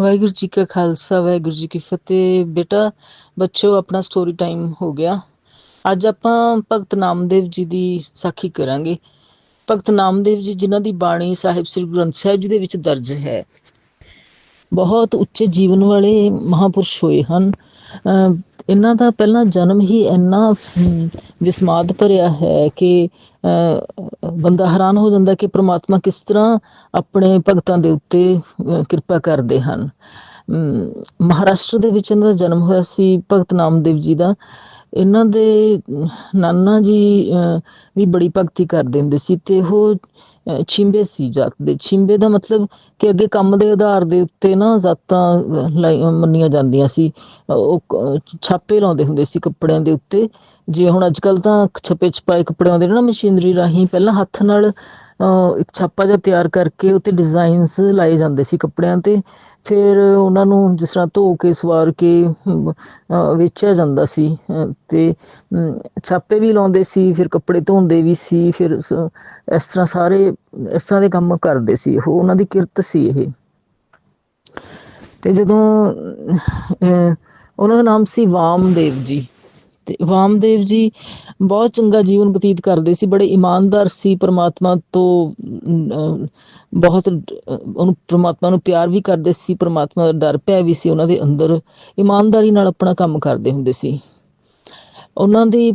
ਵਾਹਿਗੁਰੂ ਜੀ ਕਾ ਖਾਲਸਾ, ਵਾਹਿਗੁਰੂ ਜੀ ਕੀ ਫਤਿਹ। ਬੇਟਾ ਬੱਚਿਓ ਆਪਣਾ ਸਟੋਰੀ ਟਾਈਮ ਹੋ ਗਿਆ। ਅੱਜ ਆਪਾਂ ਭਗਤ ਨਾਮਦੇਵ ਜੀ ਦੀ ਸਾਖੀ ਕਰਾਂਗੇ। ਭਗਤ ਨਾਮਦੇਵ ਜੀ, ਜਿਨ੍ਹਾਂ ਦੀ ਬਾਣੀ ਸਾਹਿਬ ਸ੍ਰੀ ਗ੍ਰੰਥ ਸਾਹਿਬ ਜੀ ਦੇ ਵਿੱਚ ਦਰਜ ਹੈ। ਬਹੁਤ ਉੱਚੇ ਜੀਵਨ ਵਾਲੇ ਮਹਾਪੁਰਸ਼ ਹੋਏ ਹਨ। ਇਹਨਾਂ ਦਾ ਪਹਿਲਾਂ ਜਨਮ ਹੀ ਇੰਨਾ ਹਮ, ਵਿਸਮਾਦ ਭਰਿਆ ਹੈ ਕਿ ਅਹ, ਬੰਦਾ ਹੈਰਾਨ ਹੋ ਜਾਂਦਾ ਕਿ ਪ੍ਰਮਾਤਮਾ ਕਿਸ ਤਰ੍ਹਾਂ ਆਪਣੇ ਭਗਤਾਂ ਦੇ ਉੱਤੇ ਅਹ, ਕਿਰਪਾ ਕਰਦੇ ਹਨ। ਅਮ, ਮਹਾਰਾਸ਼ਟਰ ਦੇ ਵਿੱਚ ਇਹਨਾਂ ਦਾ ਜਨਮ ਹੋਇਆ ਸੀ ਭਗਤ ਨਾਮਦੇਵ ਜੀ ਦਾ। ਇਹਨਾਂ ਦੇ ਨਾਨਾ ਜੀ ਵੀ ਬੜੀ ਭਗਤੀ ਕਰਦੇ ਹੁੰਦੇ ਸੀ ਤੇ ਉਹ ਛਿੰਬੇ ਸੀ ਜਾਤ ਦੇ। ਛਿੰਬੇ ਦਾ ਮਤਲਬ ਕਿ ਅੱਗੇ ਕੰਮ ਦੇ ਆਧਾਰ ਦੇ ਉੱਤੇ ਨਾ ਜਾਤਾਂ ਮੰਨੀਆਂ ਜਾਂਦੀਆਂ ਸੀ। ਉਹ ਛਾਪੇ ਲਾਉਂਦੇ ਹੁੰਦੇ ਸੀ ਕੱਪੜਿਆਂ ਦੇ ਉੱਤੇ। ਜੇ ਹੁਣ ਅੱਜ ਕੱਲ ਤਾਂ ਛਪੇ ਛਪਾਏ ਕੱਪੜੇ ਆਉਂਦੇ ਨੇ ਨਾ ਮਸ਼ੀਨਰੀ ਰਾਹੀਂ ਪਹਿਲਾਂ ਹੱਥ ਨਾਲ ਅਹ, ਇੱਕ ਛਾਪਾ ਜਿਹਾ ਤਿਆਰ ਕਰਕੇ ਉੱਤੇ ਡਿਜ਼ਾਈਨਸ ਲਾਏ ਜਾਂਦੇ ਸੀ ਕੱਪੜਿਆਂ ਤੇ। ਫਿਰ ਉਹਨਾਂ ਨੂੰ ਜਿਸ ਤਰ੍ਹਾਂ ਧੋ ਕੇ ਸਵਾਰ ਕੇ ਅਹ, ਵੇਚਿਆ ਜਾਂਦਾ ਸੀ ਤੇ ਅਮ, ਛਾਪੇ ਵੀ ਲਾਉਂਦੇ ਸੀ ਫਿਰ ਕੱਪੜੇ ਧੋਂਦੇ ਵੀ ਸੀ ਫਿਰ ਇਸ ਤਰ੍ਹਾਂ ਸਾਰੇ ਇਸ ਤਰ੍ਹਾਂ ਦੇ ਕੰਮ ਕਰਦੇ ਸੀ ਉਹ ਉਹਨਾਂ ਦੀ ਕਿਰਤ ਸੀ ਇਹ। ਤੇ ਜਦੋਂ ਅਹ, ਉਹਨਾਂ ਦਾ ਨਾਮ ਸੀ ਵਾਮਦੇਵ ਜੀ। ਤੇ ਵਾਮਦੇਵ ਜੀ ਬਹੁਤ ਚੰਗਾ ਜੀਵਨ ਬਤੀਤ ਕਰਦੇ ਸੀ, ਬੜੇ ਇਮਾਨਦਾਰ ਸੀ ਪ੍ਰਮਾਤਮਾ ਤੋਂ ਬਹੁਤ ਉਹਨੂੰ ਪ੍ਰਮਾਤਮਾ ਨੂੰ ਪਿਆਰ ਵੀ ਕਰਦੇ ਸੀ, ਪ੍ਰਮਾਤਮਾ ਦਾ ਡਰ ਪਿਆ ਵੀ ਸੀ ਉਹਨਾਂ ਦੇ ਅੰਦਰ, ਇਮਾਨਦਾਰੀ ਨਾਲ ਆਪਣਾ ਕੰਮ ਕਰਦੇ ਹੁੰਦੇ ਸੀ। ਉਹਨਾਂ ਦੀ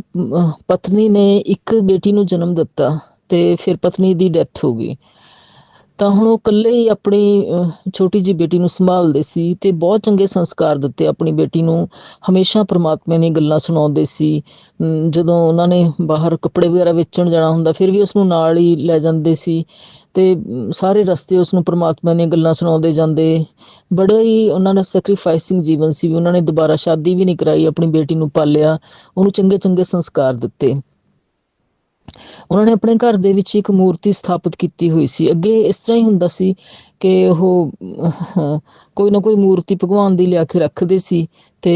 ਪਤਨੀ ਨੇ ਇੱਕ ਬੇਟੀ ਨੂੰ ਜਨਮ ਦਿੱਤਾ ਤੇ ਫਿਰ ਪਤਨੀ ਦੀ ਡੈਥ ਹੋ ਗਈ। ਤਾਂ ਹੁਣ ਉਹ ਇਕੱਲੇ ਹੀ ਆਪਣੀ ਛੋਟੀ ਜਿਹੀ ਬੇਟੀ ਨੂੰ ਸੰਭਾਲਦੇ ਸੀ ਤੇ ਬਹੁਤ ਚੰਗੇ ਸੰਸਕਾਰ ਦਿੱਤੇ ਆਪਣੀ ਬੇਟੀ ਨੂੰ। ਹਮੇਸ਼ਾ ਪ੍ਰਮਾਤਮਾ ਦੀਆਂ ਗੱਲਾਂ ਸੁਣਾਉਂਦੇ ਸੀ। ਜਦੋਂ ਉਹਨਾਂ ਨੇ ਬਾਹਰ ਕੱਪੜੇ ਵਗੈਰਾ ਵੇਚਣ ਜਾਣਾ ਹੁੰਦਾ, ਫਿਰ ਵੀ ਉਸ ਨੂੰ ਨਾਲ ਹੀ ਲੈ ਜਾਂਦੇ ਸੀ। ਤੇ ਸਾਰੇ ਰਸਤੇ ਉਸ ਨੂੰ ਪ੍ਰਮਾਤਮਾ ਦੀਆਂ ਗੱਲਾਂ ਸੁਣਾਉਂਦੇ ਜਾਂਦੇ। ਬੜਾ ਹੀ ਉਹਨਾਂ ਦਾ ਸੈਕਰੀਫਾਈਸਿੰਗ ਜੀਵਨ ਸੀ। ਵੀ ਉਹਨਾਂ ਨੇ ਦੁਬਾਰਾ ਸ਼ਾਦੀ ਵੀ ਨਹੀਂ ਕਰਾਈ, ਆਪਣੀ ਬੇਟੀ ਨੂੰ ਪਾਲਿਆ। ਉਹਨੂੰ ਚੰਗੇ ਚੰਗੇ ਸੰਸਕਾਰ ਦਿੱਤੇ। ਉਹਨਾਂ ਨੇ ਆਪਣੇ ਘਰ ਦੇ ਵਿੱਚ ਇੱਕ ਮੂਰਤੀ ਸਥਾਪਿਤ ਕੀਤੀ ਹੋਈ ਸੀ। ਅੱਗੇ ਇਸ ਤਰ੍ਹਾਂ ਹੀ ਹੁੰਦਾ ਸੀ ਕਿ ਉਹ, ਕੋਈ ਨਾ ਕੋਈ ਮੂਰਤੀ ਭਗਵਾਨ ਦੀ ਲਿਆ ਕੇ ਰੱਖਦੇ ਸੀ ਤੇ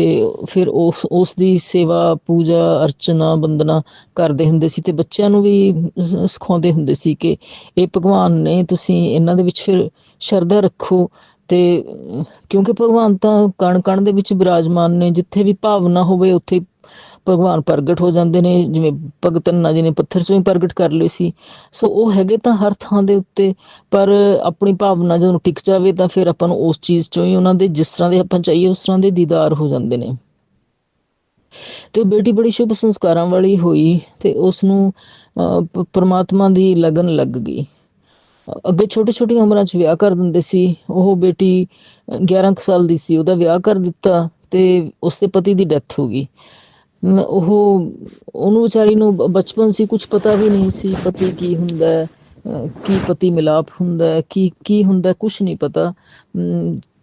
ਫਿਰ ਉਸ ਉਸ ਦੀ ਸੇਵਾ, ਪੂਜਾ, ਅਰਚਨਾ ਬੰਦਨਾ ਕਰਦੇ ਹੁੰਦੇ ਸੀ ਤੇ ਬੱਚਿਆਂ ਨੂੰ ਵੀ ਸਿਖਾਉਂਦੇ ਹੁੰਦੇ ਸੀ ਕਿ ਇਹ ਭਗਵਾਨ ਨੇ, ਤੁਸੀਂ ਇਹਨਾਂ ਦੇ ਵਿੱਚ ਫਿਰ ਸ਼ਰਧਾ ਰੱਖੋ ਤੇ ਕਿਉਂਕਿ ਭਗਵਾਨ ਤਾਂ ਕਣ ਕਣ ਦੇ ਵਿੱਚ ਬਿਰਾਜਮਾਨ ਨੇ ਜਿੱਥੇ ਵੀ ਭਾਵਨਾ ਹੋਵੇ ਉੱਥੇ ਭਗਵਾਨ ਪ੍ਰਗਟ ਹੋ ਜਾਂਦੇ ਨੇ ਜਿਵੇਂ ਭਗਤ ਧੰਨਾ ਜੀ ਨੇ ਪੱਥਰ ਚੋਂ ਹੀ ਪ੍ਰਗਟ ਕਰ ਲਏ ਸੀ। ਸੋ ਉਹ ਹੈਗੇ ਤਾਂ ਹਰ ਥਾਂ ਦੇ ਉੱਤੇ ਪਰ ਆਪਣੀ ਭਾਵਨਾ ਜਦੋਂ ਟਿਕ ਜਾਵੇ ਤਾਂ ਫਿਰ ਆਪਾਂ ਨੂੰ ਉਸ ਚੀਜ਼ ਚੋਂ ਹੀ ਉਹਨਾਂ ਦੇ ਜਿਸ ਤਰ੍ਹਾਂ ਦੇ ਆਪਾਂ ਚਾਹੀਏ ਉਸ ਤਰ੍ਹਾਂ ਦੇ ਦੀਦਾਰ ਹੋ ਜਾਂਦੇ ਨੇ। ਤੇ ਉਹ ਬੇਟੀ ਬੜੀ ਸ਼ੁਭ ਸੰਸਕਾਰਾਂ ਵਾਲੀ ਹੋਈ ਤੇ ਉਸ ਨੂੰ ਅਹ, ਪ- ਦੀ ਲਗਨ ਲੱਗ ਗਈ। ਅੱਗੇ ਛੋਟੀ ਛੋਟੀ ਉਮਰਾਂ 'ਚ ਵਿਆਹ ਕਰ ਦਿੰਦੇ ਸੀ ਉਹ ਬੇਟੀ ਅਹ, 11 ਕੁ ਸਾਲ ਦੀ ਸੀ ਉਹਦਾ ਵਿਆਹ ਕਰ ਦਿੱਤਾ ਤੇ ਉਸਦੇ ਪਤੀ ਦੀ ਡੈਥ ਹੋ ਗਈ। ਉਹ ਉਹਨੂੰ ਵਿਚਾਰੀ ਨੂੰ ਬਚਪਨ ਸੀ ਕੁਝ ਪਤਾ ਵੀ ਨਹੀਂ ਸੀ ਪਤੀ ਕੀ ਹੁੰਦਾ ਹੈ ਕੀ ਪਤੀ ਮਿਲਾਪ ਹੁੰਦਾ ਹੈ ਕੀ ਕੀ ਹੁੰਦਾ ਕੁਝ ਨਹੀਂ ਪਤਾ।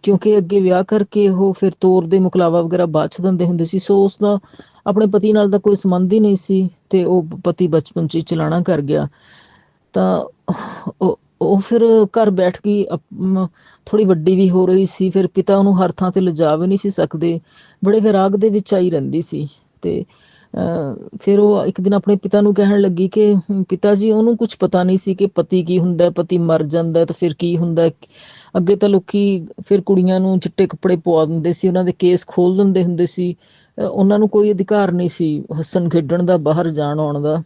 ਕਿਉਂਕਿ ਅੱਗੇ ਵਿਆਹ ਕਰਕੇ ਉਹ ਫਿਰ ਤੋਰ ਦੇ ਮੁਕਲਾਵਾ ਵਗੈਰਾ ਬਾਅਦ ਦਿੰਦੇ ਹੁੰਦੇ ਸੀ ਸੋ ਉਸ ਦਾ ਆਪਣੇ ਪਤੀ ਨਾਲ ਤਾਂ ਕੋਈ ਸੰਬੰਧ ਹੀ ਨਹੀਂ ਸੀ ਤੇ ਉਹ ਪਤੀ ਬਚਪਨ ਚ ਹੀ ਚਲਾਣਾ ਕਰ ਗਿਆ। ਤਾਂ ਉਹ ਫਿਰ ਘਰ ਬੈਠ ਕੇ ਥੋੜੀ ਵੱਡੀ ਵੀ ਹੋ ਰਹੀ ਸੀ, ਫਿਰ ਪਿਤਾ ਉਹਨੂੰ ਹਰ ਥਾਂ ਤੇ ਲਿਜਾ ਵੀ ਨਹੀਂ ਸੀ ਸਕਦੇ, ਬੜੇ ਵਿਰਾਗ ਦੇ ਵਿੱਚ ਆਈ ਰਹਿੰਦੀ ਸੀ ਤੇ ਫਿਰ ਉਹ ਇੱਕ ਦਿਨ ਆਪਣੇ ਪਿਤਾ ਨੂੰ ਕਹਿਣ ਲੱਗੀ ਕਿ ਪਿਤਾ ਜੀ, ਉਹਨੂੰ ਕੁਝ ਪਤਾ ਨਹੀਂ ਸੀ ਕਿ ਪਤੀ ਕੀ ਹੁੰਦਾ, ਪਤੀ ਮਰ ਜਾਂਦਾ ਹੈ ਤਾਂ ਫਿਰ ਕੀ ਹੁੰਦਾ? ਅੱਗੇ ਤਾਂ ਲੋਕੀ ਫਿਰ ਕੁੜੀਆਂ ਨੂੰ ਚਿੱਟੇ ਕੱਪੜੇ ਪਵਾ ਦਿੰਦੇ ਸੀ, ਉਹਨਾਂ ਦੇ ਕੇਸ ਖੋਲ ਦਿੰਦੇ ਹੁੰਦੇ ਸੀ ਉਹਨਾਂ ਨੂੰ ਕੋਈ ਅਧਿਕਾਰ ਨਹੀਂ ਸੀ ਹੱਸਣ ਖੇਡਣ ਦਾ, ਬਾਹਰ ਜਾਣ ਆਉਣ ਦਾ।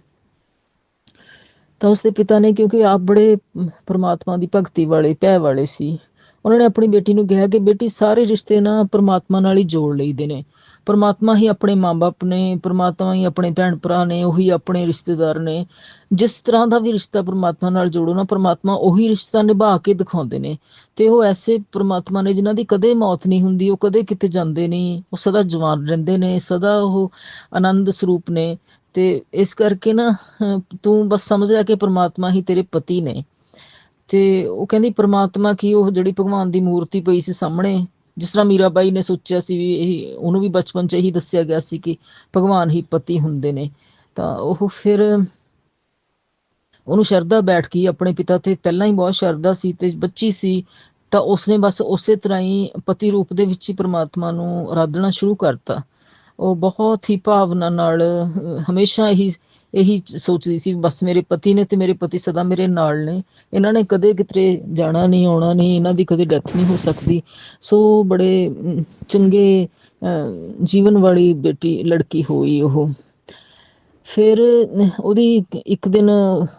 ਤਾਂ ਉਸਦੇ ਪਿਤਾ ਨੇ ਕਿਉਂਕਿ ਆਪ ਬੜੇ ਅਮ, ਪ੍ਰਮਾਤਮਾ ਦੀ ਭਗਤੀ ਵਾਲੇ ਭੈ ਵਾਲੇ ਸੀ। ਉਹਨਾਂ ਨੇ ਆਪਣੀ ਬੇਟੀ ਨੂੰ ਕਿਹਾ ਕਿ ਬੇਟੀ ਸਾਰੇ ਰਿਸ਼ਤੇ ਨਾ ਪਰਮਾਤਮਾ ਨਾਲ ਹੀ ਜੋੜ ਲਈਦੇ ਨੇ। ਪ੍ਰਮਾਤਮਾ ਹੀ ਆਪਣੇ ਮਾਂ-ਬਾਪ ਨੇ ਪਰਮਾਤਮਾ ਹੀ ਆਪਣੇ ਭੈਣ ਭਰਾ ਨੇ ਉਹੀ ਆਪਣੇ ਰਿਸ਼ਤੇਦਾਰ ਨੇ। ਜਿਸ ਤਰ੍ਹਾਂ ਦਾ ਵੀ ਰਿਸ਼ਤਾ ਪਰਮਾਤਮਾ ਨਾਲ ਜੋੜੋ ਨਾ ਪਰਮਾਤਮਾ ਉਹੀ ਰਿਸ਼ਤਾ ਨਿਭਾ ਕੇ ਦਿਖਾਉਂਦੇ ਨੇ। ਤੇ ਉਹ ਐਸੇ ਪ੍ਰਮਾਤਮਾ ਨੇ ਜਿਨ੍ਹਾਂ ਦੀ ਕਦੇ ਮੌਤ ਨਹੀਂ ਹੁੰਦੀ ਉਹ ਕਦੇ ਕਿਤੇ ਜਾਂਦੇ ਨਹੀਂ ਉਹ ਸਦਾ ਜਵਾਨ ਰਹਿੰਦੇ ਨੇ ਸਦਾ ਉਹ ਆਨੰਦ ਸਰੂਪ ਨੇ। ਤੇ ਇਸ ਕਰਕੇ ਨਾ ਅਹ, ਤੂੰ ਬਸ ਸਮਝ ਲੈ ਕਿ ਪ੍ਰਮਾਤਮਾ ਹੀ ਤੇਰੇ ਪਤੀ ਨੇ। ਤੇ ਉਹ ਕਹਿੰਦੀ ਪ੍ਰਮਾਤਮਾ ਕੀ ਉਹ ਜਿਹੜੀ ਭਗਵਾਨ ਦੀ ਮੂਰਤੀ ਪਈ ਸੀ ਸਾਹਮਣੇ ਜਿਸ ਤਰ੍ਹਾਂ ਮੀਰਾਬਾਈ ਨੇ ਸੋਚਿਆ ਸੀ ਵੀ ਇਹ ਉਹਨੂੰ ਵੀ ਬਚਪਨ 'ਚ ਇਹੀ ਦੱਸਿਆ ਗਿਆ ਸੀ ਕਿ ਭਗਵਾਨ ਹੀ ਪਤੀ ਹੁੰਦੇ ਨੇ। ਤਾਂ ਉਹ ਫਿਰ ਉਹਨੂੰ ਸ਼ਰਧਾ ਬੈਠ ਗਈ ਆਪਣੇ ਪਿਤਾ ਤੇ। ਪਹਿਲਾਂ ਹੀ ਬਹੁਤ ਸ਼ਰਧਾ ਸੀ ਤੇ ਬੱਚੀ ਸੀ ਤਾਂ ਉਸਨੇ ਬਸ ਉਸੇ ਤਰ੍ਹਾਂ ਹੀ ਪਤੀ ਰੂਪ ਦੇ ਵਿੱਚ ਹੀ ਪ੍ਰਮਾਤਮਾ ਨੂੰ ਆਰਾਧਨਾ ਸ਼ੁਰੂ ਕਰਤਾ। ਉਹ ਬਹੁਤ ਹੀ ਭਾਵਨਾ ਨਾਲ ਹਮੇਸ਼ਾ ਹੀ ਇਹੀ ਸੋਚਦੀ ਸੀ ਬਸ ਮੇਰੇ ਪਤੀ ਨੇ ਤੇ ਮੇਰੇ ਪਤੀ ਸਦਾ ਮੇਰੇ ਨਾਲ ਨੇ। ਇਹਨਾਂ ਨੇ ਕਦੇ ਕਿਤੇ ਜਾਣਾ ਨਹੀਂ ਆਉਣਾ ਨਹੀਂ ਇਹਨਾਂ ਦੀ ਕਦੇ ਡੈਥ ਨਹੀਂ ਹੋ ਸਕਦੀ। ਸੋ ਬੜੇ ਚੰਗੇ ਅਹ, ਜੀਵਨ ਵਾਲੀ ਬੇਟੀ ਲੜਕੀ ਹੋਈ ਉਹ। ਫਿਰ ਉਹਦੀ ਇੱਕ ਦਿਨ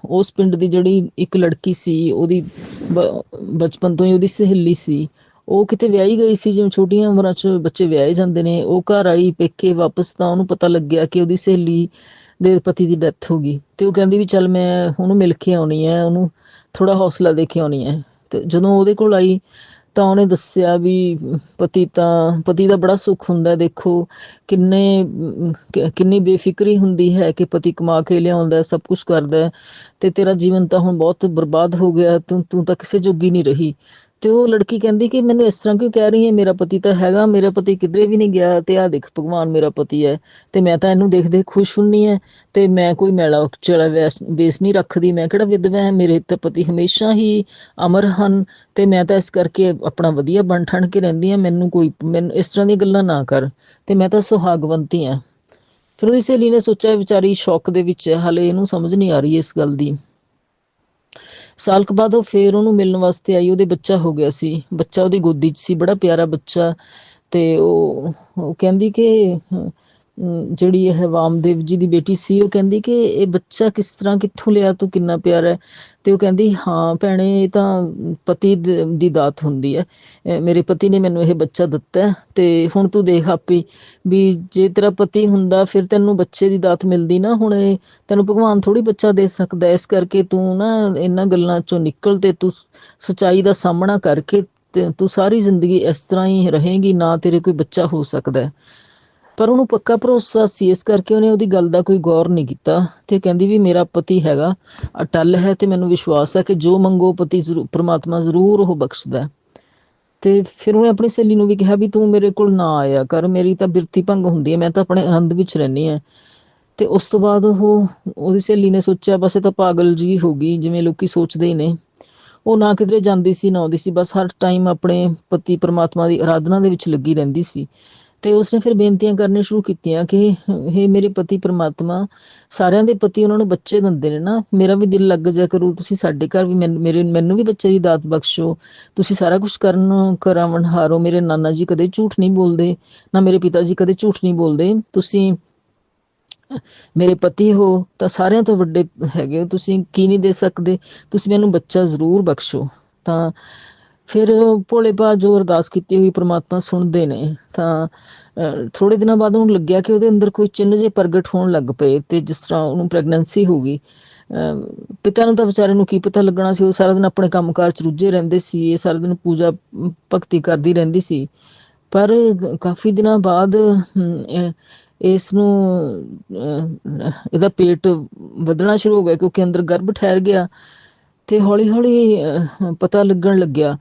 ਉਸ ਪਿੰਡ ਦੀ ਜਿਹੜੀ ਇੱਕ ਲੜਕੀ ਸੀ ਉਹਦੀ ਬ- ਬਚਪਨ ਤੋਂ ਹੀ ਉਹਦੀ ਸਹੇਲੀ ਸੀ। ਉਹ ਕਿਤੇ ਵਿਆਹੀ ਗਈ ਸੀ, ਜਿਵੇਂ ਛੋਟੀਆਂ ਉਮਰਾਂ 'ਚ ਬੱਚੇ ਵਿਆਹੇ ਜਾਂਦੇ ਨੇ, ਉਹ ਘਰ ਆਈ, ਪੇਕੇ ਵਾਪਸ ਤਾਂ ਉਹਨੂੰ ਪਤਾ ਲੱਗਿਆ ਕਿ ਉਹਦੀ ਸਹੇਲੀ ਦੇ ਪਤੀ ਦੀ ਡੈਥ ਹੋ ਗਈ। ਤੇ ਉਹ ਕਹਿੰਦੀ ਵੀ ਚੱਲ ਮੈਂ ਉਹਨੂੰ ਮਿਲ ਕੇ ਆਉਣੀ ਹੈ ਉਹਨੂੰ ਥੋੜਾ ਹੌਸਲਾ ਦੇ ਕੇ ਆਉਣੀ ਹੈ ਤੇ ਜਦੋਂ ਉਹਦੇ ਕੋਲ ਆਈ ਤਾਂ ਉਹਨੇ ਦੱਸਿਆ ਵੀ ਪਤੀ ਤਾਂ, ਪਤੀ ਦਾ ਬੜਾ ਸੁੱਖ ਹੁੰਦਾ ਦੇਖੋ ਕਿੰਨੇ ਕਿੰਨੀ ਬੇਫਿਕਰੀ ਹੁੰਦੀ ਹੈ ਕਿ ਪਤੀ ਕਮਾ ਕੇ ਲਿਆਉਂਦਾ, ਸਭ ਕੁਝ ਕਰਦਾ ਤੇ ਤੇਰਾ ਜੀਵਨ ਤਾਂ ਹੁਣ ਬਹੁਤ ਬਰਬਾਦ ਹੋ ਗਿਆ, ਤੂੰ ਤੂੰ ਤਾਂ ਕਿਸੇ ਜੋਗੀ ਨਹੀਂ ਰਹੀ। ਤੇ ਉਹ ਲੜਕੀ ਕਹਿੰਦੀ ਕਿ ਮੈਨੂੰ ਇਸ ਤਰ੍ਹਾਂ ਕਿਉਂ ਕਹਿ ਰਹੀ ਹੈ? ਮੇਰਾ ਪਤੀ ਤਾਂ ਹੈਗਾ ਮੇਰਾ ਪਤੀ ਕਿਧਰੇ ਵੀ ਨਹੀਂ ਗਿਆ ਤੇ ਆ ਦੇਖ ਭਗਵਾਨ ਮੇਰਾ ਪਤੀ ਹੈ ਤੇ ਮੈਂ ਤਾਂ ਇਹਨੂੰ ਦੇਖ ਦੇਖ ਖੁਸ਼ ਹੁੰਨੀ ਹੈ ਤੇ ਮੈਂ ਕੋਈ ਮੈਲਾ ਚਲਾ ਵੇਸ ਨਹੀਂ ਰੱਖਦੀ ਮੈਂ ਕਿਹੜਾ ਵਿਧਵਾ ਹੈ? ਮੇਰੇ ਤਾਂ ਪਤੀ ਹਮੇਸ਼ਾ ਹੀ ਅਮਰ ਹਨ ਤੇ ਮੈਂ ਤਾਂ ਇਸ ਕਰਕੇ ਆਪਣਾ ਵਧੀਆ ਬਣ ਠਣ ਕੇ ਰਹਿੰਦੀ ਹਾਂ ਮੈਨੂੰ ਕੋਈ ਮੈਨੂੰ ਇਸ ਤਰ੍ਹਾਂ ਦੀਆਂ ਗੱਲਾਂ ਨਾ ਕਰ ਤੇ ਮੈਂ ਤਾਂ ਸੁਹਾਗਵੰਤੀ ਹਾਂ। ਫਿਰ ਉਹਦੀ ਸਹੇਲੀ ਨੇ ਸੋਚਿਆ ਵਿਚਾਰੀ ਸ਼ੌਕ ਦੇ ਵਿੱਚ ਹੈ, ਹਾਲੇ ਇਹਨੂੰ ਸਮਝ ਨਹੀਂ ਆ ਰਹੀ ਇਸ ਗੱਲ ਦੀ। ਸਾਲ ਕੁ ਬਾਅਦ ਉਹ ਫੇਰ ਉਹਨੂੰ ਮਿਲਣ ਵਾਸਤੇ ਆਈ, ਉਹਦੇ ਬੱਚਾ ਹੋ ਗਿਆ ਸੀ, ਬੱਚਾ ਉਹਦੀ ਗੋਦੀ 'ਚ ਸੀ, ਬੜਾ ਪਿਆਰਾ ਬੱਚਾ ਤੇ ਉਹ ਉਹ ਕਹਿੰਦੀ ਕਿ ਜਿਹੜੀ ਇਹ ਵਾਮਦੇਵ ਜੀ ਦੀ ਬੇਟੀ ਸੀ, ਉਹ ਕਹਿੰਦੀ ਕਿ ਇਹ ਬੱਚਾ ਕਿਸ ਤਰ੍ਹਾਂ ਕਿੱਥੋਂ ਲਿਆ, ਤੂੰ ਕਿੰਨਾ ਪਿਆਰਾ ਹੈ? ਤੇ ਉਹ ਕਹਿੰਦੀ, ਹਾਂ ਭੈਣੇ, ਇਹ ਤਾਂ ਪਤੀ ਦੀ ਦਾਤ ਹੁੰਦੀ ਹੈ। ਮੇਰੇ ਪਤੀ ਨੇ ਮੈਨੂੰ ਇਹ ਬੱਚਾ ਦਿੱਤਾ ਤੇ ਹੁਣ ਤੂੰ ਦੇਖ ਆਪੇ ਵੀ ਜੇ ਤੇਰਾ ਪਤੀ ਹੁੰਦਾ, ਫਿਰ ਤੈਨੂੰ ਬੱਚੇ ਦੀ ਦਾਤ ਮਿਲਦੀ ਨਾ। ਹੁਣ ਇਹ ਤੈਨੂੰ ਭਗਵਾਨ ਥੋੜੀ ਬੱਚਾ ਦੇ ਸਕਦਾ ਇਸ ਕਰਕੇ ਤੂੰ ਨਾ ਇਹਨਾਂ ਗੱਲਾਂ ਚੋਂ ਨਿਕਲ ਤੇ ਤੂੰ ਸਚਾਈ ਦਾ ਸਾਹਮਣਾ ਕਰਕੇ ਤੇ ਤੂੰ ਸਾਰੀ ਜ਼ਿੰਦਗੀ ਇਸ ਤਰ੍ਹਾਂ ਹੀ ਰਹੇਗੀ, ਨਾ ਤੇਰੇ ਕੋਈ ਬੱਚਾ ਹੋ ਸਕਦਾ ਪਰ ਉਹਨੂੰ ਪੱਕਾ ਭਰੋਸਾ ਸੀ, ਇਸ ਕਰਕੇ ਉਹਨੇ ਉਹਦੀ ਗੱਲ ਦਾ ਕੋਈ ਗੌਰ ਨਹੀਂ ਕੀਤਾ ਤੇ ਕਹਿੰਦੀ ਵੀ ਮੇਰਾ ਪਤੀ ਹੈਗਾ, ਅਟਲ ਹੈ ਤੇ ਮੈਨੂੰ ਵਿਸ਼ਵਾਸ ਹੈ ਕਿ ਜੋ ਮੰਗੋ ਪਤੀ ਜ਼ਰੂਰ, ਪ੍ਰਮਾਤਮਾ ਜ਼ਰੂਰ ਉਹ ਬਖਸ਼ਦਾ ਤੇ ਫਿਰ ਉਹਨੇ ਆਪਣੀ ਸਹੇਲੀ ਨੂੰ ਵੀ ਕਿਹਾ ਵੀ ਤੂੰ ਮੇਰੇ ਕੋਲ ਨਾ ਆਇਆ ਕਰ, ਮੇਰੀ ਤਾਂ ਬਿਰਤੀ ਭੰਗ ਹੁੰਦੀ ਹੈ, ਮੈਂ ਤਾਂ ਆਪਣੇ ਆਨੰਦ ਵਿੱਚ ਰਹਿੰਦੀ ਹਾਂ। ਤੇ ਉਸ ਤੋਂ ਬਾਅਦ ਉਹ, ਉਹਦੀ ਸਹੇਲੀ ਨੇ ਸੋਚਿਆ, ਬਸ ਇਹ ਤਾਂ ਪਾਗਲ ਜੀ ਹੋ ਗਈ, ਜਿਵੇਂ ਲੋਕੀ ਸੋਚਦੇ ਹੀ ਨੇ। ਉਹ ਨਾ ਕਿਧਰੇ ਜਾਂਦੀ ਸੀ, ਨਾ ਆਉਂਦੀ ਸੀ, ਬਸ ਹਰ ਟਾਈਮ ਆਪਣੇ ਪਤੀ ਪ੍ਰਮਾਤਮਾ ਦੀ ਆਰਾਧਨਾ ਦੇ ਵਿੱਚ ਲੱਗੀ ਰਹਿੰਦੀ ਸੀ। ਤੇ ਉਸਨੇ ਫਿਰ ਬੇਨਤੀਆਂ ਕਰਨੀਆਂ ਸ਼ੁਰੂ ਕੀਤੀਆਂ ਕਿ ਇਹ ਮੇਰੇ ਪਤੀ ਪ੍ਰਮਾਤਮਾ, ਸਾਰਿਆਂ ਦੇ ਪਤੀ ਉਹਨਾਂ ਨੂੰ ਬੱਚੇ ਦਿੰਦੇ ਨੇ ਨਾ। ਮੇਰਾ ਵੀ ਦਿਲ ਲੱਗ ਜਾ ਕਰੂ, ਤੁਸੀਂ ਸਾਡੇ ਘਰ ਵੀ ਮੇਰੇ, ਮੈਨੂੰ ਵੀ ਬੱਚੇ ਦੀ ਦਾਤ ਬਖਸ਼ੋ। ਤੁਸੀਂ ਸਾਰਾ ਕੁਝ ਕਰਨ, ਕਰਾਵਣ ਹਾਰੋ। ਮੇਰੇ ਨਾਨਾ ਜੀ ਕਦੇ ਝੂਠ ਨਹੀਂ ਬੋਲਦੇ, ਨਾ ਮੇਰੇ ਪਿਤਾ ਜੀ ਕਦੇ ਝੂਠ ਨਹੀਂ ਬੋਲਦੇ। ਤੁਸੀਂ ਮੇਰੇ ਪਤੀ ਹੋ, ਤਾਂ ਸਾਰਿਆਂ ਤੋਂ ਵੱਡੇ ਹੈਗੇ ਹੋ। ਤੁਸੀਂ ਕੀ ਨਹੀਂ ਦੇ ਸਕਦੇ? ਤੁਸੀਂ ਮੈਨੂੰ ਬੱਚਾ ਜ਼ਰੂਰ ਬਖਸ਼ੋ। ਤਾਂ ਫਿਰ ਭੋਲੇ ਭਾਅ ਜੋ ਅਰਦਾਸ ਕੀਤੀ ਹੋਈ ਪ੍ਰਮਾਤਮਾ ਸੁਣਦੇ ਨੇ ਤਾਂ ਅਹ, ਥੋੜੇ ਦਿਨਾਂ ਬਾਅਦ ਉਹਨੂੰ ਲੱਗਿਆ ਕਿ ਉਹਦੇ ਅੰਦਰ ਕੋਈ ਚਿੰਨ੍ਹ ਜੇ ਪ੍ਰਗਟ ਹੋਣ ਲੱਗ ਪਏ ਤੇ ਜਿਸ ਤਰ੍ਹਾਂ ਉਹਨੂੰ ਪ੍ਰੈਗਨੈਂਸੀ ਹੋ ਗਈ। ਪਿਤਾ ਨੂੰ ਤਾਂ ਵਿਚਾਰੇ ਨੂੰ ਕੀ ਪਤਾ ਲੱਗਣਾ ਸੀ ਉਹ ਸਾਰਾ ਦਿਨ ਆਪਣੇ ਕੰਮਕਾਰ ਚ ਰੁੱਝੇ ਰਹਿੰਦੇ ਸੀ ਇਹ ਸਾਰਾ ਦਿਨ ਪੂਜਾ ਭਗਤੀ ਕਰਦੀ ਰਹਿੰਦੀ ਸੀ। ਪਰ ਕਾਫੀ ਦਿਨਾਂ ਬਾਅਦ ਹਮ, ਇਹ- ਇਸ ਨੂੰ ਅਹ, ਇਹਦਾ ਪੇਟ ਵਧਣਾ ਸ਼ੁਰੂ ਹੋ ਗਿਆ ਕਿਉਂਕਿ ਅੰਦਰ ਗਰਭ ਠਹਿਰ ਗਿਆ। ਤੇ ਹੌਲੀ ਹੌਲੀ ਪਤਾ ਲੱਗਣ ਲੱਗਿਆ।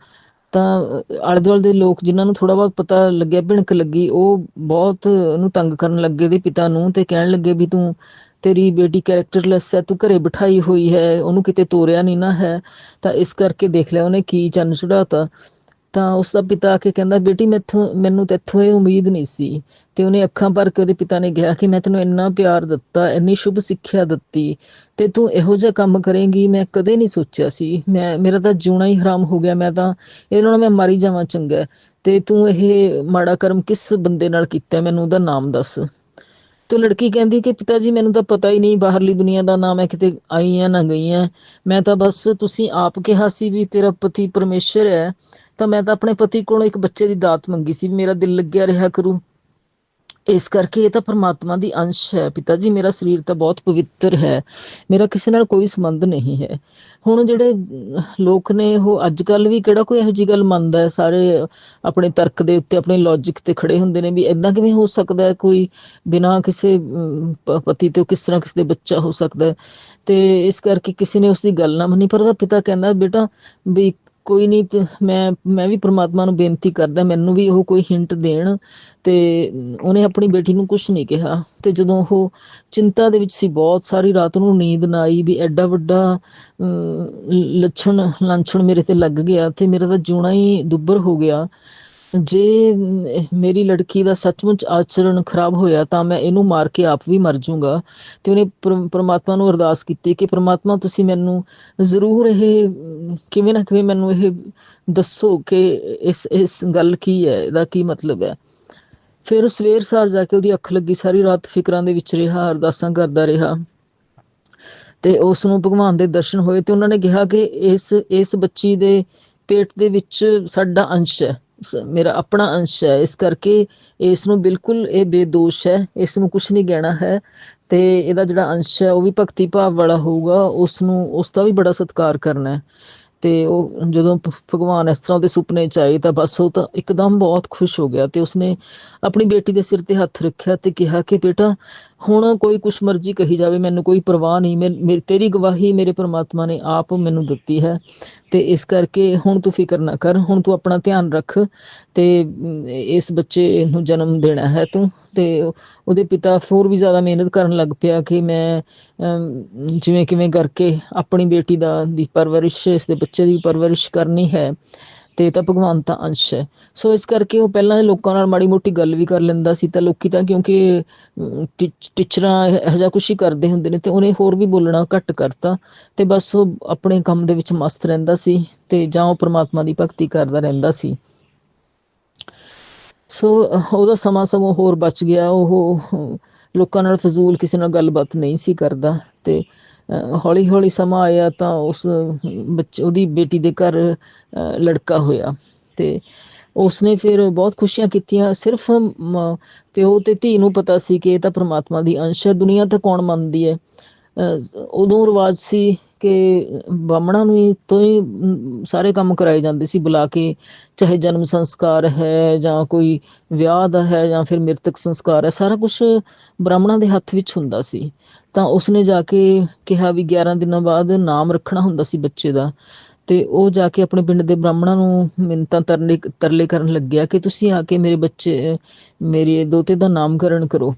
ਤਾਂ ਆਲੇ ਦੁਆਲੇ ਦੇ ਲੋਕ ਜਿਨ੍ਹਾਂ ਨੂੰ ਥੋੜਾ ਬਹੁਤ ਪਤਾ ਲੱਗਿਆ, ਭਿਣਕ ਲੱਗੀ, ਉਹ ਬਹੁਤ ਉਹਨੂੰ ਤੰਗ ਕਰਨ ਲੱਗੇ ਦੇ ਪਿਤਾ ਨੂੰ ਤੇ ਕਹਿਣ ਲੱਗੇ ਵੀ ਤੂੰ ਤੇਰੀ ਬੇਟੀ ਕੈਰੈਕਟਰਲੈਸ ਹੈ, ਤੂੰ ਘਰੇ ਬਿਠਾਈ ਹੋਈ ਹੈ, ਉਹਨੂੰ ਕਿਤੇ ਤੋਰਿਆ ਨਹੀਂ ਨਾ ਹੈ। ਤਾਂ ਇਸ ਕਰਕੇ ਦੇਖ ਲਿਆ ਉਹਨੇ ਕੀ ਚੰਨ ਚੜਾਤਾ ਤਾਂ ਉਸ ਦਾ ਪਿਤਾ ਆ ਕੇ ਕਹਿੰਦਾ, ਬੇਟੀ, ਮੈਥੋਂ, ਮੈਨੂੰ ਤੇਥੋਂ ਇਹ ਉਮੀਦ ਨਹੀਂ ਸੀ। ਤੇ ਉਹਨੇ ਅੱਖਾਂ ਭਰ ਕੇ ਉਹਦੇ ਪਿਤਾ ਨੇ ਕਿਹਾ ਕਿ ਮੈਂ ਤੈਨੂੰ ਇੰਨਾ ਪਿਆਰ ਦਿੱਤਾ, ਇੰਨੀ ਸ਼ੁਭ ਸਿੱਖਿਆ ਦਿੱਤੀ ਤੇ ਤੂੰ ਇਹੋ ਜਿਹਾ ਕੰਮ ਕਰੇਂਗੀ, ਮੈਂ ਕਦੇ ਨਹੀਂ ਸੋਚਿਆ ਸੀ। ਮੈਂ, ਮੇਰਾ ਤਾਂ ਜਿਉਣਾ ਹੀ ਹਰਾਮ ਹੋ ਗਿਆ, ਮੈਂ ਤਾਂ, ਇਹਦੇ ਨਾਲ ਮੈਂ ਮਰ ਜਾਵਾਂ ਚੰਗਾ। ਤੇ ਤੂੰ ਇਹ ਮਾੜਾ ਕਰਮ ਕਿਸ ਬੰਦੇ ਨਾਲ ਕੀਤਾ, ਮੈਨੂੰ ਉਹਦਾ ਨਾਮ ਦੱਸ। ਤੇ ਲੜਕੀ ਕਹਿੰਦੀ ਕਿ, ਪਿਤਾ ਜੀ, ਮੈਨੂੰ ਤਾਂ ਪਤਾ ਹੀ ਨਹੀਂ, ਬਾਹਰਲੀ ਦੁਨੀਆ ਦਾ ਨਾਮ ਹੈ, ਕਿਤੇ ਆਈ ਆ ਨਾ ਗਈ ਆ ਮੈਂ ਤਾਂ ਬਸ, ਤੁਸੀਂ ਆਪ ਕਿਹਾ ਸੀ ਵੀ ਤੇਰਾ ਪਤੀ ਪਰਮੇਸ਼ਰ ਹੈ। ਤਾਂ ਮੈਂ ਤਾਂ ਆਪਣੇ ਪਤੀ ਕੋਲੋਂ ਇੱਕ ਬੱਚੇ ਦੀ ਦਾਤ ਮੰਗੀ ਸੀ, ਮੇਰਾ ਦਿਲ ਲੱਗਿਆ ਰਿਹਾ ਕਰੂ। ਇਸ ਕਰਕੇ ਇਹ ਤਾਂ ਪਰਮਾਤਮਾ ਦੀ ਅੰਸ਼ ਹੈ। ਪਿਤਾ ਜੀ, ਮੇਰਾ ਸਰੀਰ ਤਾਂ ਬਹੁਤ ਪਵਿੱਤਰ ਹੈ। ਮੇਰਾ ਕਿਸੇ ਨਾਲ ਕੋਈ ਸੰਬੰਧ ਨਹੀਂ ਹੈ। ਹੁਣ ਜਿਹੜੇ ਲੋਕ ਨੇ, ਉਹ ਅੱਜ ਕੱਲ ਵੀ ਕਿਹੜਾ ਕੋਈ ਇਹੋ ਜੀ ਗੱਲ ਮੰਨਦਾ ਹੈ? ਸਾਰੇ ਆਪਣੇ ਤਰਕ ਦੇ ਉੱਤੇ, ਆਪਣੇ ਲੌਜੀਕ ਤੇ ਖੜੇ ਹੁੰਦੇ ਨੇ ਵੀ ਇਦਾਂ ਕਿਵੇਂ ਹੋ ਸਕਦਾ ਹੈ? ਕੋਈ ਬਿਨਾਂ ਕਿਸੇ ਪਤੀ ਤੋਂ ਕਿਸ ਤਰ੍ਹਾਂ ਕਿਸੇ ਦੇ ਬੱਚਾ ਹੋ ਸਕਦਾ ਹੈ? ਤੇ ਇਸ ਕਰਕੇ ਕਿਸੇ ਨੇ ਉਸ ਦੀ ਗੱਲ ਨਾ ਮੰਨੀ। ਪਰ ਉਹਦਾ ਪਿਤਾ ਕਹਿੰਦਾ, ਬੇਟਾ, ਵੀ ਕੋਈ ਨਹੀਂ ਮੈਂ ਮੈਂ ਵੀ ਪ੍ਰਮਾਤਮਾ ਨੂੰ ਬੇਨਤੀ ਕਰਦਾ ਮੈਨੂੰ ਵੀ ਉਹ ਕੋਈ ਹਿੰਟ ਦੇਣ ਤੇ ਉਹਨੇ ਆਪਣੀ ਬੇਟੀ ਨੂੰ ਕੁਝ ਨਹੀਂ ਕਿਹਾ। ਤੇ ਜਦੋਂ ਉਹ ਚਿੰਤਾ ਦੇ ਵਿੱਚ ਸੀ ਬਹੁਤ ਸਾਰੀ ਰਾਤ ਨੂੰ ਨੀਂਦ ਨਾ ਆਈ ਵੀ ਐਡਾ ਵੱਡਾ ਅਮ, ਲੱਛਣ ਲਾਂਛਣ ਮੇਰੇ ਤੇ ਲੱਗ ਗਿਆ ਤੇ ਮੇਰਾ ਤਾਂ ਜਿਉਣਾ ਹੀ ਦੁੱਬਰ ਹੋ ਗਿਆ। ਜੇ ਮੇਰੀ ਲੜਕੀ ਦਾ ਸੱਚਮੁੱਚ ਆਚਰਣ ਖਰਾਬ ਹੋਇਆ ਤਾਂ ਮੈਂ ਇਹਨੂੰ ਮਾਰ ਕੇ ਆਪ ਵੀ ਮਰ ਜਾਊਂਗਾ ਤੇ ਉਹਨੇ ਪ੍ਰਮਾਤਮਾ ਨੂੰ ਅਰਦਾਸ ਕੀਤੀ ਕਿ ਪ੍ਰਮਾਤਮਾ ਤੁਸੀਂ ਮੈਨੂੰ ਜ਼ਰੂਰ ਇਹ, ਕਿਵੇਂ ਨਾ ਕਿਵੇਂ ਮੈਨੂੰ ਇਹ ਦੱਸੋ ਕਿ ਇਸ ਇਸ ਗੱਲ ਕੀ ਹੈ, ਇਹਦਾ ਕੀ ਮਤਲਬ ਹੈ। ਫਿਰ ਸਵੇਰ ਸਾਰ ਜਾ ਕੇ ਉਹਦੀ ਅੱਖ ਲੱਗੀ, ਸਾਰੀ ਰਾਤ ਫਿਕਰਾਂ ਦੇ ਵਿੱਚ ਰਿਹਾ, ਅਰਦਾਸਾਂ ਕਰਦਾ ਰਿਹਾ। ਤੇ ਉਸ ਨੂੰ ਭਗਵਾਨ ਦੇ ਦਰਸ਼ਨ ਹੋਏ ਤੇ ਉਹਨਾਂ ਨੇ ਕਿਹਾ ਕਿ ਇਸ ਇਸ ਬੱਚੀ ਦੇ ਪੇਟ ਦੇ ਵਿੱਚ ਸਾਡਾ ਅੰਸ਼ ਹੈ। ਮੇਰਾ ਆਪਣਾ ਅੰਸ਼ ਹੈ। ਇਸ ਕਰਕੇ ਇਸ ਨੂੰ ਬਿਲਕੁਲ ਇਹ ਬੇਦੋਸ਼ ਹੈ। ਇਸ ਨੂੰ ਕੁਝ ਨਹੀਂ ਕਹਿਣਾ ਹੈ। ਤੇ ਇਹਦਾ ਜਿਹੜਾ ਅੰਸ਼ ਹੈ, ਉਹ ਵੀ ਭਗਤੀ ਭਾਵ ਵਾਲਾ ਹੋਊਗਾ। ਉਸ ਨੂੰ, ਉਸ ਦਾ ਵੀ ਬੜਾ ਸਤਿਕਾਰ ਕਰਨਾ ਹੈ। ਤੇ ਉਹ ਜਦੋਂ ਭਗਵਾਨ ਇਸ ਤਰ੍ਹਾਂ ਉਹਦੇ ਸੁਪਨੇ ਚ ਆਏ, ਤਾਂ ਬਸ ਉਹ ਤਾਂ ਇੱਕਦਮ ਬਹੁਤ ਖੁਸ਼ ਹੋ ਗਿਆ ਤੇ ਉਸਨੇ ਆਪਣੀ ਬੇਟੀ ਦੇ ਸਿਰ ਤੇ ਹੱਥ ਰੱਖਿਆ ਤੇ ਕਿਹਾ ਕਿ, ਬੇਟਾ ਹੁਣ ਕੋਈ ਕੁਛ ਮਰਜ਼ੀ ਕਹੀ ਜਾਵੇ ਮੈਨੂੰ ਕੋਈ ਪਰਵਾਹ ਨਹੀਂ ਮੇਰੀ ਤੇਰੀ ਗਵਾਹੀ ਮੇਰੇ ਪ੍ਰਮਾਤਮਾ ਨੇ ਆਪ ਮੈਨੂੰ ਦਿੱਤੀ ਹੈ। ਤੇ ਇਸ ਕਰਕੇ ਹੁਣ ਤੂੰ ਫਿਕਰ ਨਾ ਕਰ ਹੁਣ ਤੂੰ ਆਪਣਾ ਧਿਆਨ ਰੱਖ ਤੇ ਇਸ ਬੱਚੇ ਨੂੰ ਜਨਮ ਦੇਣਾ ਹੈ ਤੂੰ। ਤੇ ਉਹਦੇ ਪਿਤਾ ਹੋਰ ਵੀ ਜ਼ਿਆਦਾ ਮਿਹਨਤ ਕਰਨ ਲੱਗ ਪਿਆ ਕਿ ਮੈਂ ਅਮ, ਜਿਵੇਂ ਕਿਵੇਂ ਕਰਕੇ ਆਪਣੀ ਬੇਟੀ ਦਾ ਦੀ ਪਰਵਰਿਸ਼ ਇਸ ਦੇ ਬੱਚੇ ਦੀ ਪਰਵਰਿਸ਼ ਕਰਨੀ ਹੈ। ਤੇ ਤਾਂ ਭਗਵਾਨ ਤਾਂ ਅੰਸ਼ ਹੈ। ਸੋ ਇਸ ਕਰਕੇ ਉਹ ਪਹਿਲਾਂ ਦੇ ਲੋਕਾਂ ਨਾਲ ਮਾੜੀ ਮੋਟੀ ਗੱਲ ਵੀ ਕਰ ਲੈਂਦਾ ਸੀ, ਤਾਂ ਲੋਕੀ ਤਾਂ ਕਿਉਂਕਿ ਟੀਚਰਾਂ ਇਹੋ ਜਿਹਾ ਕੁਛ ਹੀ ਕਰਦੇ ਹੁੰਦੇ ਨੇ ਤੇ ਉਹਨੇ ਹੋਰ ਵੀ ਬੋਲਣਾ ਘੱਟ ਕਰਤਾ ਤੇ ਬਸ ਉਹ ਆਪਣੇ ਕੰਮ ਦੇ ਵਿੱਚ ਮਸਤ ਰਹਿੰਦਾ ਸੀ ਤੇ ਜਾਂ ਉਹ ਪ੍ਰਮਾਤਮਾ ਦੀ ਭਗਤੀ ਕਰਦਾ ਰਹਿੰਦਾ ਸੀ। ਸੋ ਉਹਦਾ ਸਮਾਂ ਸਗੋਂ ਹੋਰ ਬਚ ਗਿਆ। ਉਹ ਲੋਕਾਂ ਨਾਲ ਫਜ਼ੂਲ ਕਿਸੇ ਨਾਲ ਗੱਲਬਾਤ ਨਹੀਂ ਸੀ ਕਰਦਾ ਤੇ ਹੌਲੀ ਹੌਲੀ ਸਮਾਂ ਆਇਆ ਤਾਂ ਉਸ ਬੱਚੇ, ਉਹਦੀ ਬੇਟੀ ਦੇ ਘਰ ਲੜਕਾ ਹੋਇਆ ਤੇ ਉਸਨੇ ਫਿਰ ਬਹੁਤ ਖੁਸ਼ੀਆਂ ਕੀਤੀਆਂ। ਸਿਰਫ ਮ- ਪਿਓ ਤੇ ਧੀ ਨੂੰ ਪਤਾ ਸੀ ਕਿ ਇਹ ਤਾਂ ਪ੍ਰਮਾਤਮਾ ਦੀ ਅੰਸ਼ ਹੈ। ਦੁਨੀਆ ਤਾਂ ਕੌਣ ਮੰਨਦੀ ਹੈ? ਉਦੋਂ ਰਿਵਾਜ ਸੀ ਕਿ ਬਾਹਮਣਾਂ ਨੂੰ ਹੀ ਤੋਂ ਹੀ ਸਾਰੇ ਕੰਮ ਕਰਾਏ ਜਾਂਦੇ ਸੀ, ਬੁਲਾ ਕੇ, ਚਾਹੇ ਜਨਮ ਸੰਸਕਾਰ ਹੈ ਜਾਂ ਕੋਈ ਵਿਆਹ ਦਾ ਹੈ ਜਾਂ ਫਿਰ ਮ੍ਰਿਤਕ ਸੰਸਕਾਰ ਹੈ, ਸਾਰਾ ਕੁਝ ਬ੍ਰਾਹਮਣਾਂ ਦੇ ਹੱਥ ਵਿੱਚ ਹੁੰਦਾ ਸੀ। ਤਾਂ ਉਸਨੇ ਜਾ ਕੇ ਕਿਹਾ ਵੀ 11 ਦਿਨਾਂ ਬਾਅਦ ਨਾਮ ਰੱਖਣਾ ਹੁੰਦਾ ਸੀ ਬੱਚੇ ਦਾ। ਤੇ ਉਹ ਜਾ ਕੇ ਆਪਣੇ ਪਿੰਡ ਦੇ ਬ੍ਰਾਹਮਣਾਂ ਨੂੰ ਮਿੰਨਤਾਂ ਤਰਲੇ ਤਰਲੇ ਕਰਨ ਲੱਗਿਆ ਕਿ ਤੁਸੀਂ ਆ ਕੇ ਮੇਰੇ ਬੱਚੇ, ਮੇਰੇ ਦੋਤੇ ਦਾ ਨਾਮਕਰਨ ਕਰੋ।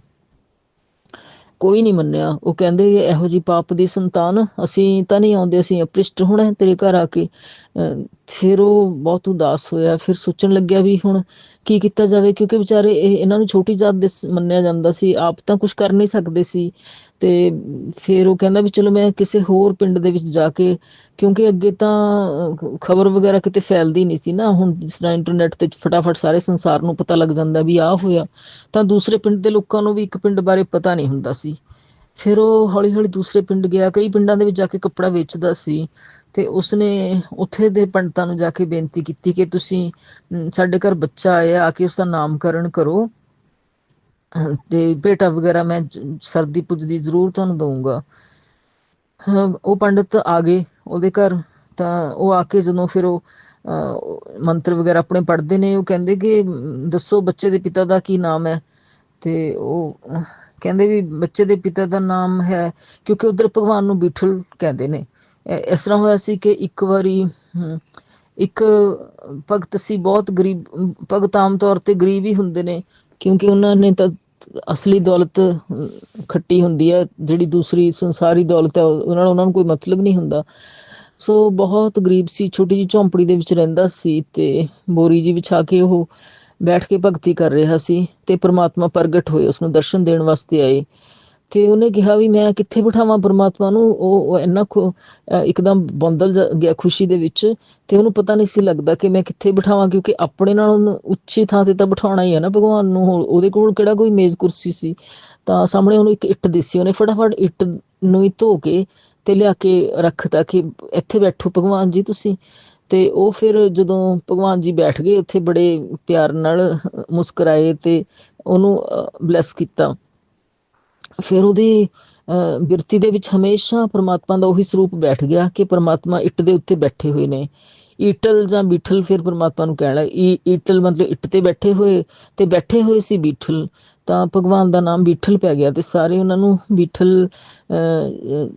ਕੋਈ ਨਹੀਂ ਮੰਨਿਆ। ਉਹ ਕਹਿੰਦੇ, ਇਹੋ ਜੀ ਪਾਪ ਦੀ ਸੰਤਾਨ, ਅਸੀਂ ਤਾਂ ਨਹੀਂ ਆਉਂਦੇ, ਅਸੀਂ ਅਪ੍ਰਿਸ਼ਟ ਹੋਣਾ ਤੇਰੇ ਘਰ ਆ ਕੇ। ਅਹ ਫਿਰ ਉਹ ਬਹੁਤ ਉਦਾਸ ਹੋਇਆ, ਫਿਰ ਸੋਚਣ ਲੱਗਿਆ ਵੀ ਹੁਣ ਕੀ ਕੀਤਾ ਜਾਵੇ, ਕਿਉਂਕਿ ਵਿਚਾਰੇ ਇਹ, ਇਹਨਾਂ ਨੂੰ ਛੋਟੀ ਜਾਤ ਦੇ ਮੰਨਿਆ ਜਾਂਦਾ ਸੀ, ਆਪ ਤਾਂ ਕੁਝ ਕਰ ਨਹੀਂ ਸਕਦੇ ਸੀ। ਤੇ ਫਿਰ ਉਹ ਕਹਿੰਦਾ ਵੀ ਚਲੋ ਮੈਂ ਕਿਸੇ ਹੋਰ ਪਿੰਡ ਦੇ ਵਿੱਚ ਜਾ ਕੇ, ਕਿਉਂਕਿ ਅੱਗੇ ਤਾਂ ਖਬਰ ਵਗੈਰਾ ਕਿਤੇ ਫੈਲਦੀ ਨਹੀਂ ਸੀ ਨਾ, ਹੁਣ ਜਿਸ ਤਰ੍ਹਾਂ ਇੰਟਰਨੈਟ ਤੇ ਫਟਾਫਟ ਸਾਰੇ ਸੰਸਾਰ ਨੂੰ ਪਤਾ ਲੱਗ ਜਾਂਦਾ ਵੀ ਆਹ ਹੋਇਆ, ਤਾਂ ਦੂਸਰੇ ਪਿੰਡ ਦੇ ਲੋਕਾਂ ਨੂੰ ਵੀ ਇੱਕ ਪਿੰਡ ਬਾਰੇ ਪਤਾ ਨਹੀਂ ਹੁੰਦਾ ਸੀ। ਫਿਰ ਉਹ ਹੌਲੀ ਹੌਲੀ ਦੂਸਰੇ ਪਿੰਡ ਗਿਆ, ਕਈ ਪਿੰਡਾਂ ਦੇ ਵਿੱਚ ਜਾ ਕੇ ਕੱਪੜਾ ਵੇਚਦਾ ਸੀ। ਤੇ ਉਸਨੇ ਉੱਥੇ ਦੇ ਪੰਡਤਾਂ ਨੂੰ ਜਾ ਕੇ ਬੇਨਤੀ ਕੀਤੀ ਕਿ ਤੁਸੀਂ ਸਾਡੇ ਘਰ ਬੱਚਾ ਆਇਆ ਆ ਕੇ ਉਸ ਦਾ ਨਾਮਕਰਨ ਕਰੋ। ਤੇ ਬੇਟਾ ਵਗੈਰਾ ਮੈਂ ਸਰਦੀ ਪੁੱਜਦੀ ਜ਼ਰੂਰ ਤੁਹਾਨੂੰ ਦਊਂਗਾ। ਉਹ ਪੰਡਤ ਆ ਗਏ ਉਹਦੇ ਘਰ ਤਾਂ ਉਹ ਆ ਕੇ ਜਦੋਂ ਫਿਰ ਉਹ ਅਹ, ਮੰਤਰ ਵਗੈਰਾ ਆਪਣੇ ਪੜ੍ਹਦੇ ਨੇ ਉਹ ਕਹਿੰਦੇ ਕਿ ਦੱਸੋ ਬੱਚੇ ਦੇ ਪਿਤਾ ਦਾ ਕੀ ਨਾਮ ਹੈ? ਤੇ ਉਹ ਕਹਿੰਦੇ ਵੀ ਬੱਚੇ ਦੇ ਪਿਤਾ ਦਾ ਨਾਮ ਹੈ ਕਿਉਂਕਿ ਉਧਰ ਭਗਵਾਨ ਨੂੰ ਬਿਠਲ ਕਹਿੰਦੇ ਨੇ। ਇਸ ਤਰ੍ਹਾਂ ਹੋਇਆ ਸੀ ਕਿ ਇੱਕ ਵਾਰੀ ਇੱਕ ਭਗਤ ਸੀ, ਬਹੁਤ ਗਰੀਬ, ਭਗਤ ਆਮ ਤੌਰ ਤੇ ਗਰੀਬ ਹੀ ਹੁੰਦੇ ਨੇ, ਕਿਉਂਕਿ ਉਹਨਾਂ ਨੇ ਤਾਂ ਅਸਲੀ ਦੌਲਤ ਖੱਟੀ ਹੁੰਦੀ ਹੈ, ਜਿਹੜੀ ਦੂਸਰੀ ਸੰਸਾਰੀ ਦੌਲਤ ਹੈ ਉਹਨਾਂ ਨਾਲ ਉਹਨਾਂ ਨੂੰ ਕੋਈ ਮਤਲਬ ਨਹੀਂ ਹੁੰਦਾ। ਸੋ ਬਹੁਤ ਗਰੀਬ ਸੀ, ਛੋਟੀ ਜਿਹੀ ਝੌਂਪੜੀ ਦੇ ਵਿੱਚ ਰਹਿੰਦਾ ਸੀ ਤੇ ਬੋਰੀ ਜੀ ਵਿਛਾ ਕੇ ਉਹ ਬੈਠ ਕੇ ਭਗਤੀ ਕਰ ਰਿਹਾ ਸੀ ਤੇ ਪ੍ਰਮਾਤਮਾ ਪ੍ਰਗਟ ਹੋਏ ਉਸ ਨੂੰ ਦਰਸ਼ਨ ਦੇਣ ਵਾਸਤੇ ਆਏ। ਤੇ ਉਹਨੇ ਕਿਹਾ ਵੀ ਮੈਂ ਕਿੱਥੇ ਬਿਠਾਵਾਂ ਪ੍ਰਮਾਤਮਾ ਨੂੰ, ਉਹ ਇੰਨਾ ਇੱਕਦਮ ਬੰਦਲ ਗਿਆ ਖੁਸ਼ੀ ਦੇ ਵਿੱਚ ਤੇ ਉਹਨੂੰ ਪਤਾ ਨਹੀਂ ਸੀ ਲੱਗਦਾ ਕਿ ਮੈਂ ਕਿੱਥੇ ਬਿਠਾਵਾਂ ਕਿਉਂਕਿ ਆਪਣੇ ਨਾਲ ਉੱਚੀ ਥਾਂ ਤੇ ਤਾਂ ਬਿਠਾਉਣਾ ਹੀ ਹੈ ਨਾ ਭਗਵਾਨ ਨੂੰ ਉਹਦੇ ਕੋਲ ਕਿਹੜਾ ਕੋਈ ਮੇਜ਼ ਕੁਰਸੀ ਸੀ? ਤਾਂ ਸਾਹਮਣੇ ਉਹਨੂੰ ਇੱਕ ਇੱਟ ਦਿਸੀ, ਉਹਨੇ ਫਟਾਫਟ ਇੱਟ ਨੂੰ ਹੀ ਧੋ ਕੇ ਤੇ ਲਿਆ ਕੇ ਰੱਖਤਾ ਕਿ ਇੱਥੇ ਬੈਠੋ ਭਗਵਾਨ ਜੀ ਤੁਸੀਂ। ਤੇ ਉਹ ਫਿਰ ਜਦੋਂ ਭਗਵਾਨ ਜੀ ਬੈਠ ਗਏ, ਉੱਥੇ ਬੜੇ ਪਿਆਰ ਨਾਲ ਮੁਸਕਰਾਏ ਤੇ ਉਹਨੂੰ ਬਲੈਸ ਕੀਤਾ। ਫਿਰ ਉਹਦੀ ਬਿਰਤੀ ਦੇ ਵਿੱਚ ਹਮੇਸ਼ਾ ਪ੍ਰਮਾਤਮਾ ਦਾ ਉਹੀ ਸਰੂਪ ਬੈਠ ਗਿਆ ਕਿ ਪ੍ਰਮਾਤਮਾ ਇੱਟ ਦੇ ਉੱਤੇ ਬੈਠੇ ਹੋਏ ਨੇ। ਈਟਲ ਜਾਂ ਬੀਠਲ ਫਿਰ ਪਰਮਾਤਮਾ ਨੂੰ ਕਹਿਣ ਲੱਗਾ ਈ ਈਟਲ ਮਤਲਬ ਇੱਟ ਤੇ ਬੈਠੇ ਹੋਏ ਤੇ ਬੈਠੇ ਹੋਏ ਸੀ ਬੀਠਲ। ਤਾਂ ਭਗਵਾਨ ਦਾ ਨਾਮ ਬੀਠਲ ਪੈ ਗਿਆ ਤੇ ਸਾਰੇ ਉਹਨਾਂ ਨੂੰ ਬੀਠਲ ਅਹ,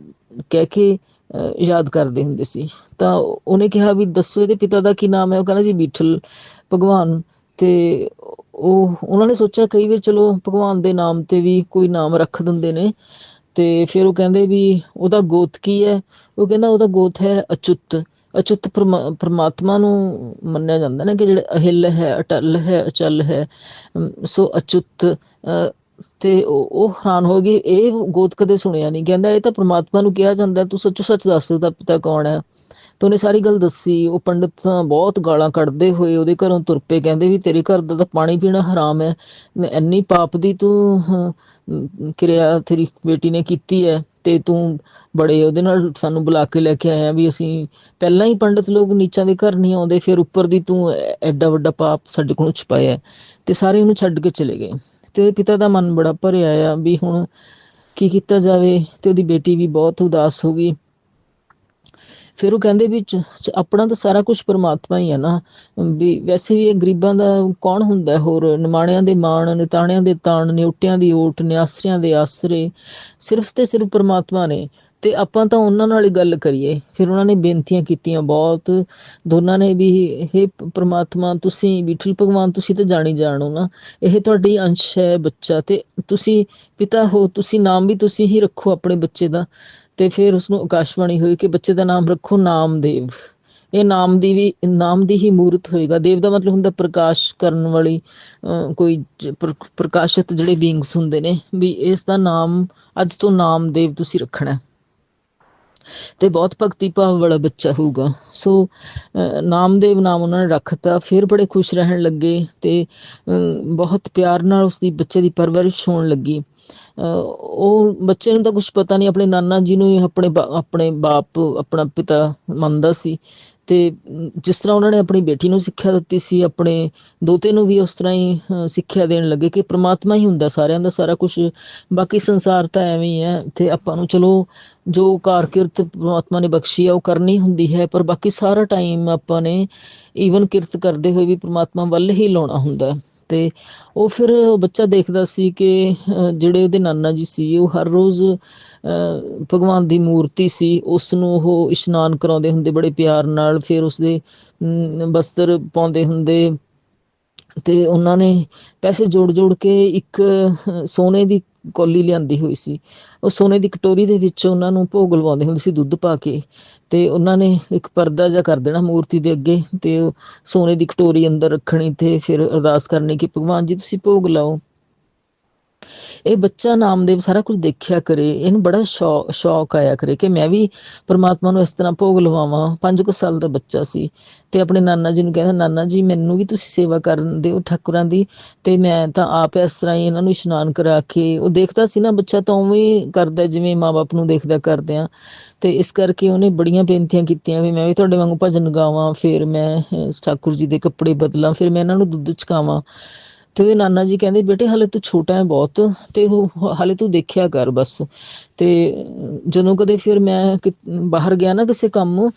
ਕਹਿ ਕੇ ਅਹ, ਯਾਦ ਕਰਦੇ ਹੁੰਦੇ ਸੀ। ਤਾਂ ਉਹਨੇ ਕਿਹਾ ਵੀ ਦੱਸੋ ਇਹਦੇ ਪਿਤਾ ਦਾ ਕੀ ਨਾਮ ਹੈ? ਉਹ ਕਹਿੰਦਾ ਜੀ ਬੀਠਲ। ਭਗਵਾਨ ਤੇ ਉਹ ਉਹਨਾਂ ਨੇ ਸੋਚਿਆ ਕਈ ਵਾਰ ਚਲੋ ਭਗਵਾਨ ਦੇ ਨਾਮ ਤੇ ਵੀ ਕੋਈ ਨਾਮ ਰੱਖ ਦਿੰਦੇ ਨੇ। ਤੇ ਫਿਰ ਉਹ ਕਹਿੰਦੇ ਵੀ ਉਹਦਾ ਗੋਤ ਕੀ ਹੈ? ਉਹ ਕਹਿੰਦਾ ਉਹਦਾ ਗੋਤ ਹੈ ਅਚੁੱਤ। ਅਚੁੱਤ ਪਰਮਾਤਮਾ ਨੂੰ ਮੰਨਿਆ ਜਾਂਦਾ ਨਾ ਕਿ ਜਿਹੜੇ ਅਹਿਲ ਹੈ ਅਟਲ ਹੈ ਅਚਲ ਹੈ ਸੋ ਅਚੁੱਤ ਅ, ਤੇ ਉਹ ਹੈਰਾਨ ਹੋ ਗਈ। ਇਹ ਗੋਤ ਕਦੇ ਸੁਣਿਆ ਨਹੀਂ ਕਹਿੰਦਾ ਇਹ ਤਾਂ ਪ੍ਰਮਾਤਮਾ ਨੂੰ ਕਿਹਾ ਜਾਂਦਾ। ਤੂੰ ਸੱਚੋ ਸੱਚ ਦੱਸ ਦਾ ਪਿਤਾ ਕੌਣ ਹੈ? ਤੇ ਉਹਨੇ ਸਾਰੀ ਗੱਲ ਦੱਸੀ, ਉਹ ਪੰਡਤ ਤਾਂ ਬਹੁਤ ਗਾਲਾਂ ਕੱਢਦੇ ਹੋਏ ਉਹਦੇ ਘਰੋਂ ਤੁਰ ਪਏ, ਕਹਿੰਦੇ ਵੀ ਤੇਰੇ ਘਰ ਦਾ ਤਾਂ ਪਾਣੀ ਪੀਣਾ ਹਰਾਮ ਹੈ ਇੰਨੀ ਪਾਪ ਦੀ ਤੂੰ ਕਿਰਿਆ ਤੇਰੀ ਬੇਟੀ ਨੇ ਕੀਤੀ ਹੈ ਤੇ ਤੂੰ ਬੜੇ ਉਹਦੇ ਨਾਲ ਸਾਨੂੰ ਬੁਲਾ ਕੇ ਲੈ ਕੇ ਆਇਆ ਵੀ ਅਸੀਂ ਪਹਿਲਾਂ ਹੀ ਪੰਡਤ ਲੋਕ ਨੀਚਾਂ ਦੇ ਘਰ ਨਹੀਂ ਆਉਂਦੇ, ਫਿਰ ਉੱਪਰ ਦੀ ਤੂੰ ਐਡਾ ਵੱਡਾ ਪਾਪ ਸਾਡੇ ਕੋਲੋਂ ਛੁਪਾਇਆ ਤੇ ਸਾਰੇ ਉਹਨੂੰ ਛੱਡ ਕੇ ਚਲੇ ਗਏ। ਤੇ ਉਹਦੇ ਪਿਤਾ ਦਾ ਮਨ ਬੜਾ ਭਰਿਆ ਆ ਵੀ ਹੁਣ ਕੀ ਕੀਤਾ ਜਾਵੇ, ਤੇ ਉਹਦੀ ਬੇਟੀ ਵੀ ਬਹੁਤ ਉਦਾਸ ਹੋ ਗਈ। ਫਿਰ ਉਹ ਕਹਿੰਦੇ ਵੀ ਆਪਣਾ ਤਾਂ ਸਾਰਾ ਕੁਝ ਪਰਮਾਤਮਾ ਹੀ ਹੈ ਨਾ। ਵੀ ਵੈਸੇ ਵੀ ਇਹ ਗਰੀਬਾਂ ਦਾ ਕੌਣ ਹੁੰਦਾ ਹੈ ਹੋਰ? ਨਿਮਾਣਿਆਂ ਦੇ ਮਾਣ, ਨਿਤਾਣਿਆਂ ਦੇ ਤਾਣ, ਨਿਉਟਿਆਂ ਦੀ ਓਟ, ਨਿਆਸਰਿਆਂ ਦੇ ਆਸਰੇ। ਸਿਰਫ ਤੇ ਸਿਰਫ ਪਰਮਾਤਮਾ ਨੇ। ਤੇ ਆਪਾਂ ਤਾਂ ਉਹਨਾਂ ਨਾਲ ਹੀ ਗੱਲ ਕਰੀਏ। ਫਿਰ ਉਹਨਾਂ ਨੇ ਬੇਨਤੀਆਂ ਕੀਤੀਆਂ ਬਹੁਤ। ਦੋਨਾਂ ਨੇ ਵੀ ਇਹ ਪ੍ਰਮਾਤਮਾ, ਤੁਸੀਂ ਵਿਠਲ ਭਗਵਾਨ, ਤੁਸੀਂ ਤਾਂ ਜਾਣੀ ਜਾਣੋ ਨਾ। ਇਹ ਤੁਹਾਡੀ ਅੰਸ਼ ਹੈ ਬੱਚਾ ਤੇ ਤੁਸੀਂ ਪਿਤਾ ਹੋ, ਤੁਸੀਂ ਨਾਮ ਵੀ ਤੁਸੀਂ ਹੀ ਰੱਖੋ ਆਪਣੇ ਬੱਚੇ ਦਾ। ਤੇ ਫਿਰ ਉਸ ਨੂੰ ਆਕਾਸ਼ਵਾਣੀ ਹੋਈ ਕਿ ਬੱਚੇ ਦਾ ਨਾਮ ਰੱਖੋ ਨਾਮਦੇਵ। ਇਹ ਨਾਮ ਦੀ ਵੀ ਨਾਮ ਦੀ ਹੀ ਮੂਰਤ ਹੋਏਗਾ। ਦੇਵ ਦਾ ਮਤਲਬ ਹੁੰਦਾ ਪ੍ਰਕਾਸ਼ ਕਰਨ ਵਾਲੀ ਕੋਈ ਜ- ਪ੍ਰਕਾਸ਼ਿਤ ਜਿਹੜੇ ਬੀਇੰਗਸ ਹੁੰਦੇ ਨੇ ਵੀ ਇਸ ਦਾ ਨਾਮ ਅੱਜ ਤੋਂ ਨਾਮਦੇਵ ਤੁਸੀਂ ਰੱਖਣਾ ਤੇ ਬਹੁਤ ਭਗਤੀ ਭਾਵ ਵਾਲਾ ਬੱਚਾ ਹੋਊਗਾ। ਸੋ ਅਹ, ਨਾਮਦੇਵ ਨਾਮ ਉਹਨਾਂ ਨੇ ਰੱਖਤਾ। ਫਿਰ ਬੜੇ ਖੁਸ਼ ਰਹਿਣ ਲੱਗੇ ਤੇ ਅਮ, ਬਹੁਤ ਪਿਆਰ ਨਾਲ ਉਸ ਦੀ ਬੱਚੇ ਦੀ ਪਰਵਰਿਸ਼ ਹੋਣ ਲੱਗੀ। ਉਹ ਬੱਚੇ ਨੂੰ ਤਾਂ ਕੁਝ ਪਤਾ ਨਹੀਂ ਆਪਣੇ ਨਾਨਾ ਜੀ ਨੂੰ ਆਪਣੇ ਬਾ- ਆਪਣੇ ਬਾਪ, ਆਪਣਾ ਪਿਤਾ ਮੰਨਦਾ ਸੀ ਤੇ ਜਿਸ ਤਰ੍ਹਾਂ ਉਹਨਾਂ ਨੇ ਆਪਣੀ ਬੇਟੀ ਨੂੰ ਸਿੱਖਿਆ ਦਿੱਤੀ ਸੀ, ਆਪਣੇ ਦੋਤੇ ਨੂੰ ਵੀ ਉਸ ਤਰ੍ਹਾਂ ਹੀ ਸਿੱਖਿਆ ਦੇਣ ਲੱਗੇ ਕਿ ਪ੍ਰਮਾਤਮਾ ਹੀ ਹੁੰਦਾ ਸਾਰਿਆਂ ਦਾ ਸਾਰਾ ਕੁਝ ਬਾਕੀ ਸੰਸਾਰ ਤਾਂ ਐਵੇਂ ਹੀ ਹੈ ਤੇ ਆਪਾਂ ਨੂੰ ਚਲੋ ਜੋ ਕਾਰਕਿਰਤ ਪ੍ਰਮਾਤਮਾ ਨੇ ਬਖਸ਼ੀ ਆ, ਉਹ ਕਰਨੀ ਹੁੰਦੀ ਹੈ, ਪਰ ਬਾਕੀ ਸਾਰਾ ਟਾਈਮ ਆਪਾਂ ਨੇ ਈਵਨ ਕਿਰਤ ਕਰਦੇ ਹੋਏ ਵੀ ਪ੍ਰਮਾਤਮਾ ਵੱਲ ਹੀ ਲਾਉਣਾ ਹੁੰਦਾ ਹੈ। ਤੇ ਉਹ ਫਿਰ ਬੱਚਾ ਦੇਖਦਾ ਸੀ ਕਿ ਅਹ, ਜਿਹੜੇ ਉਹਦੇ ਨਾਨਾ ਜੀ ਸੀ ਉਹ ਹਰ ਰੋਜ਼ ਅਹ, ਭਗਵਾਨ ਦੀ ਮੂਰਤੀ ਸੀ ਉਸ ਨੂੰ ਉਹ ਇਸ਼ਨਾਨ ਕਰਾਉਂਦੇ ਹੁੰਦੇ ਬੜੇ ਪਿਆਰ ਨਾਲ ਫਿਰ ਉਸਦੇ ਅਮ, ਬਸਤਰ ਪਾਉਂਦੇ ਹੁੰਦੇ ਤੇ ਉਹਨਾਂ ਨੇ ਪੈਸੇ ਜੋੜ ਜੋੜ ਕੇ ਇੱਕ ਸੋਨੇ ਦੀ ਕੌਲੀ ਲਿਆਂਦੀ ਹੋਈ ਸੀ। ਉਹ ਸੋਨੇ ਦੀ ਕਟੋਰੀ ਦੇ ਵਿੱਚ ਉਹਨਾਂ ਨੂੰ ਭੋਗ ਲਵਾਉਂਦੇ ਹੁੰਦੇ ਸੀ ਦੁੱਧ ਪਾ ਕੇ। ਤੇ ਉਹਨਾਂ ਨੇ ਇੱਕ ਪਰਦਾ ਜਿਹਾ ਕਰ ਦੇਣਾ ਮੂਰਤੀ ਦੇ ਅੱਗੇ ਤੇ ਸੋਨੇ ਦੀ ਕਟੋਰੀ ਅੰਦਰ ਰੱਖਣੀ ਤੇ ਫਿਰ ਅਰਦਾਸ ਕਰਨੀ ਕਿ ਭਗਵਾਨ ਜੀ, ਤੁਸੀਂ ਭੋਗ ਲਾਓ। ਇਹ ਬੱਚਾ ਨਾਮਦੇਵ ਸਾਰਾ ਕੁਝ ਦੇਖਿਆ ਕਰੇ, ਇਹਨੂੰ ਬੜਾ ਸ਼ੌਕ ਸ਼ੌਕ ਆਇਆ ਕਰੇ ਕਿ ਮੈਂ ਵੀ ਪ੍ਰਮਾਤਮਾ ਨੂੰ ਇਸ ਤਰ੍ਹਾਂ ਭੋਗ ਲਵਾਵਾਂ। 5 ਕੁ ਸਾਲ ਦਾ ਬੱਚਾ ਸੀ ਤੇ ਆਪਣੇ ਨਾਨਾ ਜੀ ਨੂੰ ਕਹਿੰਦਾ, ਨਾਨਾ ਜੀ, ਮੈਨੂੰ ਵੀ ਤੁਸੀਂ ਸੇਵਾ ਕਰਨ ਦਿਓ ਠਾਕੁਰਾਂ ਦੀ ਤੇ ਮੈਂ ਤਾਂ ਆਪ ਇਸ ਤਰ੍ਹਾਂ ਹੀ ਇਹਨਾਂ ਨੂੰ ਇਸ਼ਨਾਨ ਕਰਾ ਕੇ ਉਹ ਦੇਖਦਾ ਸੀ ਨਾ ਬੱਚਾ ਤਾਂ ਉਵੇਂ ਕਰਦਾ ਜਿਵੇਂ ਮਾਪੇ ਨੂੰ ਦੇਖਦਾ ਕਰਦੇ ਆ ਤੇ ਇਸ ਕਰਕੇ ਉਹਨੇ ਬੜੀਆਂ ਬੇਨਤੀਆਂ ਕੀਤੀਆਂ ਵੀ ਮੈਂ ਵੀ ਤੁਹਾਡੇ ਵਾਂਗੂ ਭਜਨ ਗਾਵਾਂ, ਫਿਰ ਮੈਂ ਠਾਕੁਰ ਜੀ ਦੇ ਕੱਪੜੇ ਬਦਲਾਂ, ਫਿਰ ਮੈਂ ਇਹਨਾਂ ਨੂੰ ਦੁੱਧ ਚਕਾਵਾਂ ਤੇ ਉਹਦੇ ਨਾਨਾ ਜੀ ਕਹਿੰਦੇ, ਬੇਟੇ, ਹਲੇ ਤੂੰ ਛੋਟਾ ਹੈ ਬਹੁਤ, ਤੇ ਉਹ ਹਲੇ ਤੂੰ ਦੇਖਿਆ ਕਰ ਬਸ। ਤੇ ਜਦੋਂ ਕਦੇ ਫਿਰ ਮੈਂ ਬਾਹਰ ਗਿਆ ਨਾ ਕਿਸੇ ਕੰਮ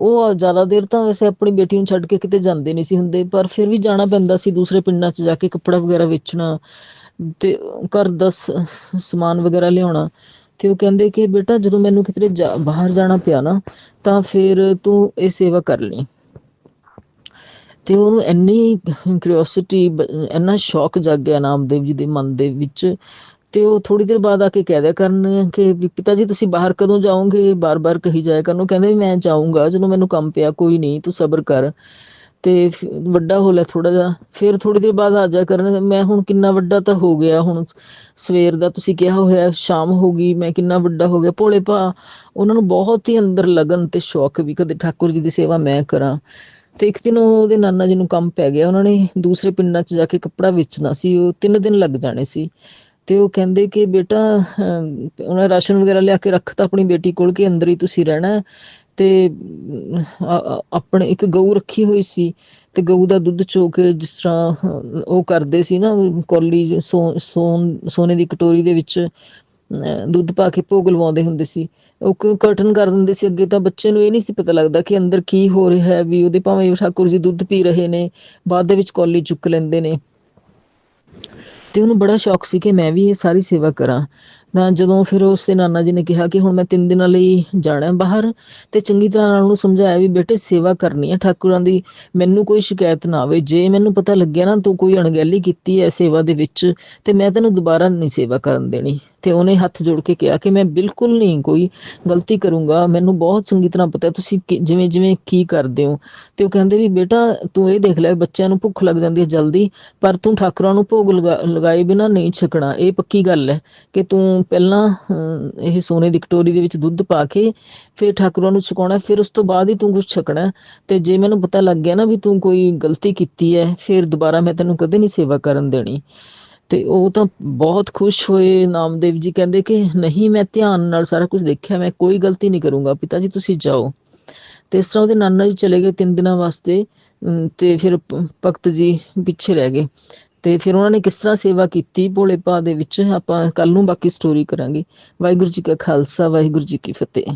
ਉਹ ਜ਼ਿਆਦਾ ਦੇਰ ਤਾਂ ਵੈਸੇ ਆਪਣੀ ਬੇਟੀ ਨੂੰ ਛੱਡ ਕੇ ਕਿਤੇ ਜਾਂਦੇ ਨਹੀਂ ਸੀ ਹੁੰਦੇ, ਪਰ ਫਿਰ ਵੀ ਜਾਣਾ ਪੈਂਦਾ ਸੀ ਦੂਸਰੇ ਪਿੰਡਾਂ 'ਚ ਜਾ ਕੇ ਕੱਪੜਾ ਵਗੈਰਾ ਵੇਚਣਾ ਤੇ ਘਰ ਦਾ ਸਮਾਨ ਵਗੈਰਾ ਲਿਆਉਣਾ। ਤੇ ਉਹ ਕਹਿੰਦੇ ਕਿ, ਬੇਟਾ, ਜਦੋਂ ਮੈਨੂੰ ਕਿਤੇ ਜਾ- ਬਾਹਰ ਜਾਣਾ ਪਿਆ ਨਾ, ਤਾਂ ਫਿਰ ਤੂੰ ਇਹ ਸੇਵਾ ਕਰ ਲਈ। ਤੇ ਉਹਨੂੰ ਇੰਨੀ ਕਿਉਰਿਓਸਿਟੀ ਇੰਨਾ ਸ਼ੌਕ ਜਾਗ ਗਿਆ ਨਾਮਦੇਵ ਜੀ ਦੇ ਮਨ ਦੇ ਵਿੱਚ। ਤੇ ਉਹ ਥੋੜੀ ਦੇਰ ਬਾਅਦ ਆ ਕੇ ਕਹਿ ਦਿਆ ਕਰਨ ਕਿ ਪਿਤਾ ਜੀ ਤੁਸੀਂ ਬਾਹਰ ਕਦੋਂ ਜਾਓਗੇ? ਬਾਰ-ਬਾਰ ਕਹੀ ਜਾਇਆ ਕਰਨ। ਉਹ ਕਹਿੰਦੇ ਮੈਂ ਜਾਊਂਗਾ, ਜਦੋਂ ਮੈਨੂੰ ਕੰਮ ਪਿਆ, ਕੋਈ ਨਹੀਂ, ਤੂੰ ਸਬਰ ਕਰ। ਤੇ ਵੱਡਾ ਹੋ ਲੈ ਥੋੜਾ ਜਿਹਾ। ਫਿਰ ਥੋੜੀ ਦੇਰ ਬਾਅਦ ਆ ਜਾ ਕਰਨ, ਮੈਂ ਹੁਣ ਕਿੰਨਾ ਵੱਡਾ ਤਾਂ ਹੋ ਗਿਆ, ਹੁਣ ਸਵੇਰ ਦਾ ਤੁਸੀਂ ਕਿਹਾ ਹੋਇਆ, ਸ਼ਾਮ ਹੋ ਗਈ, ਮੈਂ ਕਿੰਨਾ ਵੱਡਾ ਹੋ ਗਿਆ। ਭੋਲੇ ਭਾ, ਉਹਨਾਂ ਨੂੰ ਬਹੁਤ ਹੀ ਅੰਦਰ ਲਗਨ ਤੇ ਸ਼ੌਕ ਵੀ, ਕਦੇ ਠਾਕੁਰ ਜੀ ਦੀ ਸੇਵਾ ਮੈਂ ਕਰਾਂ। ਤੇ ਇੱਕ ਦਿਨ ਉਹਦੇ ਨਾਨਾ ਜੀ ਨੂੰ ਕੰਮ ਪੈ ਗਿਆ। ਉਹਨਾਂ ਨੇ ਦੂਸਰੇ ਪਿੰਡਾਂ 'ਚ ਜਾ ਕੇ ਕੱਪੜਾ ਵੇਚਣਾ ਸੀ। ਉਹ ਤਿੰਨ ਦਿਨ ਲੱਗ ਜਾਣੇ ਸੀ। ਤੇ ਉਹ ਕਹਿੰਦੇ ਕਿ ਬੇਟਾ ਉਹਨਾਂ ਰਾਸ਼ਨ ਵਗੈਰਾ ਲਿਆ ਕੇ ਰੱਖਤਾ ਆਪਣੀ ਬੇਟੀ ਕੋਲ ਕਿ ਅੰਦਰ ਹੀ ਤੁਸੀਂ ਰਹਿਣਾ ਤੇ ਆਪਣੇ ਇੱਕ ਗਊ ਰੱਖੀ ਹੋਈ ਸੀ। ਤੇ ਗਊ ਦਾ ਦੁੱਧ ਚੋ ਕੇ ਜਿਸ ਤਰ੍ਹਾਂ ਉਹ ਕਰਦੇ ਸੀ ਨਾ ਕੋਲੀ ਸੋ, ਸੋਨ, ਸੋਨੇ ਦੀ ਕਟੋਰੀ ਦੇ ਵਿੱਚ ਦੁੱਧ ਪਾ ਕੇ ਭੋਗ ਲਵਾਉਂਦੇ ਹੁੰਦੇ ਸੀ। ਉਹ ਕਰਟਨ ਕਰ ਦਿੰਦੇ ਸੀ ਅੱਗੇ ਤਾਂ ਬੱਚੇ ਨੂੰ ਇਹ ਨਹੀਂ ਸੀ ਪਤਾ ਲੱਗਦਾ ਕਿ ਅੰਦਰ ਕੀ ਹੋ ਰਿਹਾ ਹੈ, ਵੀ ਉਹਦੇ ਭਾਵੇਂ ਠਾਕੁਰ ਜੀ ਦੁੱਧ ਪੀ ਰਹੇ ਨੇ, ਬਾਅਦ ਦੇ ਵਿੱਚ ਕੌਲੀ ਚੁੱਕ ਲੈਂਦੇ ਨੇ। ਤੇ ਉਹਨੂੰ ਬੜਾ ਸ਼ੌਕ ਸੀ ਕਿ ਮੈਂ ਵੀ ਇਹ ਸਾਰੀ ਸੇਵਾ ਕਰਾਂ। ਤਾਂ ਜਦੋਂ ਫਿਰ ਉਸਦੇ ਨਾਨਾ ਜੀ ਨੇ ਕਿਹਾ ਕਿ ਹੁਣ ਮੈਂ ਤਿੰਨ ਦਿਨਾਂ ਲਈ ਜਾਣਾ ਬਾਹਰ, ਤੇ ਚੰਗੀ ਤਰ੍ਹਾਂ ਨਾਲ ਉਹਨੂੰ ਸਮਝਾਇਆ ਵੀ ਬੇਟੇ ਸੇਵਾ ਕਰਨੀ ਹੈ, ਠਾਕੁਰਾਂ ਦੀ ਮੈਨੂੰ ਕੋਈ ਸ਼ਿਕਾਇਤ ਨਾ ਆਵੇ। ਜੇ ਮੈਨੂੰ ਪਤਾ ਲੱਗਿਆ ਨਾ ਤੂੰ ਕੋਈ ਅਣਗਹਿਲੀ ਕੀਤੀ ਹੈ ਸੇਵਾ ਦੇ ਵਿੱਚ, ਤੇ ਮੈਂ ਤੈਨੂੰ ਦੁਬਾਰਾ ਨਹੀਂ ਸੇਵਾ ਕਰਨ ਦੇਣੀ। ਤੇ ਉਹਨੇ ਹੱਥ ਜੋੜ ਕੇ ਕਿਹਾ ਕਿ ਮੈਂ ਬਿਲਕੁਲ ਨਹੀਂ ਕੋਈ ਗਲਤੀ ਕਰੂੰਗਾ, ਮੈਨੂੰ ਬਹੁਤ ਚੰਗੀ ਤਰ੍ਹਾਂ ਪਤਾ ਤੁਸੀਂ ਜਿਵੇਂ ਜਿਵੇਂ ਕੀ ਕਰਦੇ ਹੋ। ਤੇ ਉਹ ਕਹਿੰਦੇ ਵੀ ਬੇਟਾ ਤੂੰ ਇਹ ਦੇਖ ਲੈ, ਬੱਚਿਆਂ ਨੂੰ ਭੁੱਖ ਲੱਗ ਜਾਂਦੀ ਹੈ ਜਲਦੀ, ਪਰ ਤੂੰ ਠਾਕੁਰਾਂ ਨੂੰ ਭੋਗ ਲਗਾਏ ਬਿਨਾ ਨਹੀਂ ਛਕਣਾ। ਇਹ ਪੱਕੀ ਗੱਲ ਹੈ ਕਿ ਤੂੰ ਪਹਿਲਾਂ ਇਹ ਸੋਨੇ ਦੀ ਕਟੋਰੀ ਦੇ ਵਿੱਚ ਦੁੱਧ ਪਾ ਕੇ ਫਿਰ ਠਾਕੁਰਾਂ ਨੂੰ ਛਕਾਉਣਾ, ਫਿਰ ਉਸ ਤੋਂ ਬਾਅਦ ਹੀ ਤੂੰ ਕੁਝ ਛਕਣਾ। ਤੇ ਜੇ ਮੈਨੂੰ ਪਤਾ ਲੱਗ ਗਿਆ ਨਾ ਵੀ ਤੂੰ ਕੋਈ ਗਲਤੀ ਕੀਤੀ ਹੈ, ਫਿਰ ਦੁਬਾਰਾ ਮੈਂ ਤੈਨੂੰ ਕਦੇ ਨਹੀਂ ਸੇਵਾ ਕਰਨ ਦੇਣੀ। ਤੇ ਉਹ ਤਾਂ ਬਹੁਤ ਖੁਸ਼ ਹੋਏ ਨਾਮਦੇਵ ਜੀ, ਕਹਿੰਦੇ ਕਿ ਨਹੀਂ, ਮੈਂ ਧਿਆਨ ਨਾਲ ਸਾਰਾ ਕੁਝ ਦੇਖਿਆ, ਮੈਂ ਕੋਈ ਗਲਤੀ ਨਹੀਂ ਕਰੂੰਗਾ, ਪਿਤਾ ਜੀ ਤੁਸੀਂ ਜਾਓ। ਤੇ ਇਸ ਤਰ੍ਹਾਂ ਉਹਦੇ ਨਾਨਾ ਜੀ ਚਲੇ ਗਏ ਤਿੰਨ ਦਿਨਾਂ ਵਾਸਤੇ ਤੇ ਫਿਰ ਭਗਤ ਜੀ ਪਿੱਛੇ ਰਹਿ ਗਏ। ਤੇ ਫਿਰ ਉਹਨਾਂ ਨੇ ਕਿਸ ਤਰ੍ਹਾਂ ਸੇਵਾ ਕੀਤੀ ਭੋਲੇ ਭਾਅ ਦੇ ਵਿੱਚ, ਆਪਾਂ ਕੱਲ ਨੂੰ ਬਾਕੀ ਸਟੋਰੀ ਕਰਾਂਗੇ। ਵਾਹਿਗੁਰੂ ਜੀ ਕਾ ਖਾਲਸਾ, ਵਾਹਿਗੁਰੂ ਜੀ ਕੀ ਫਤਿਹ।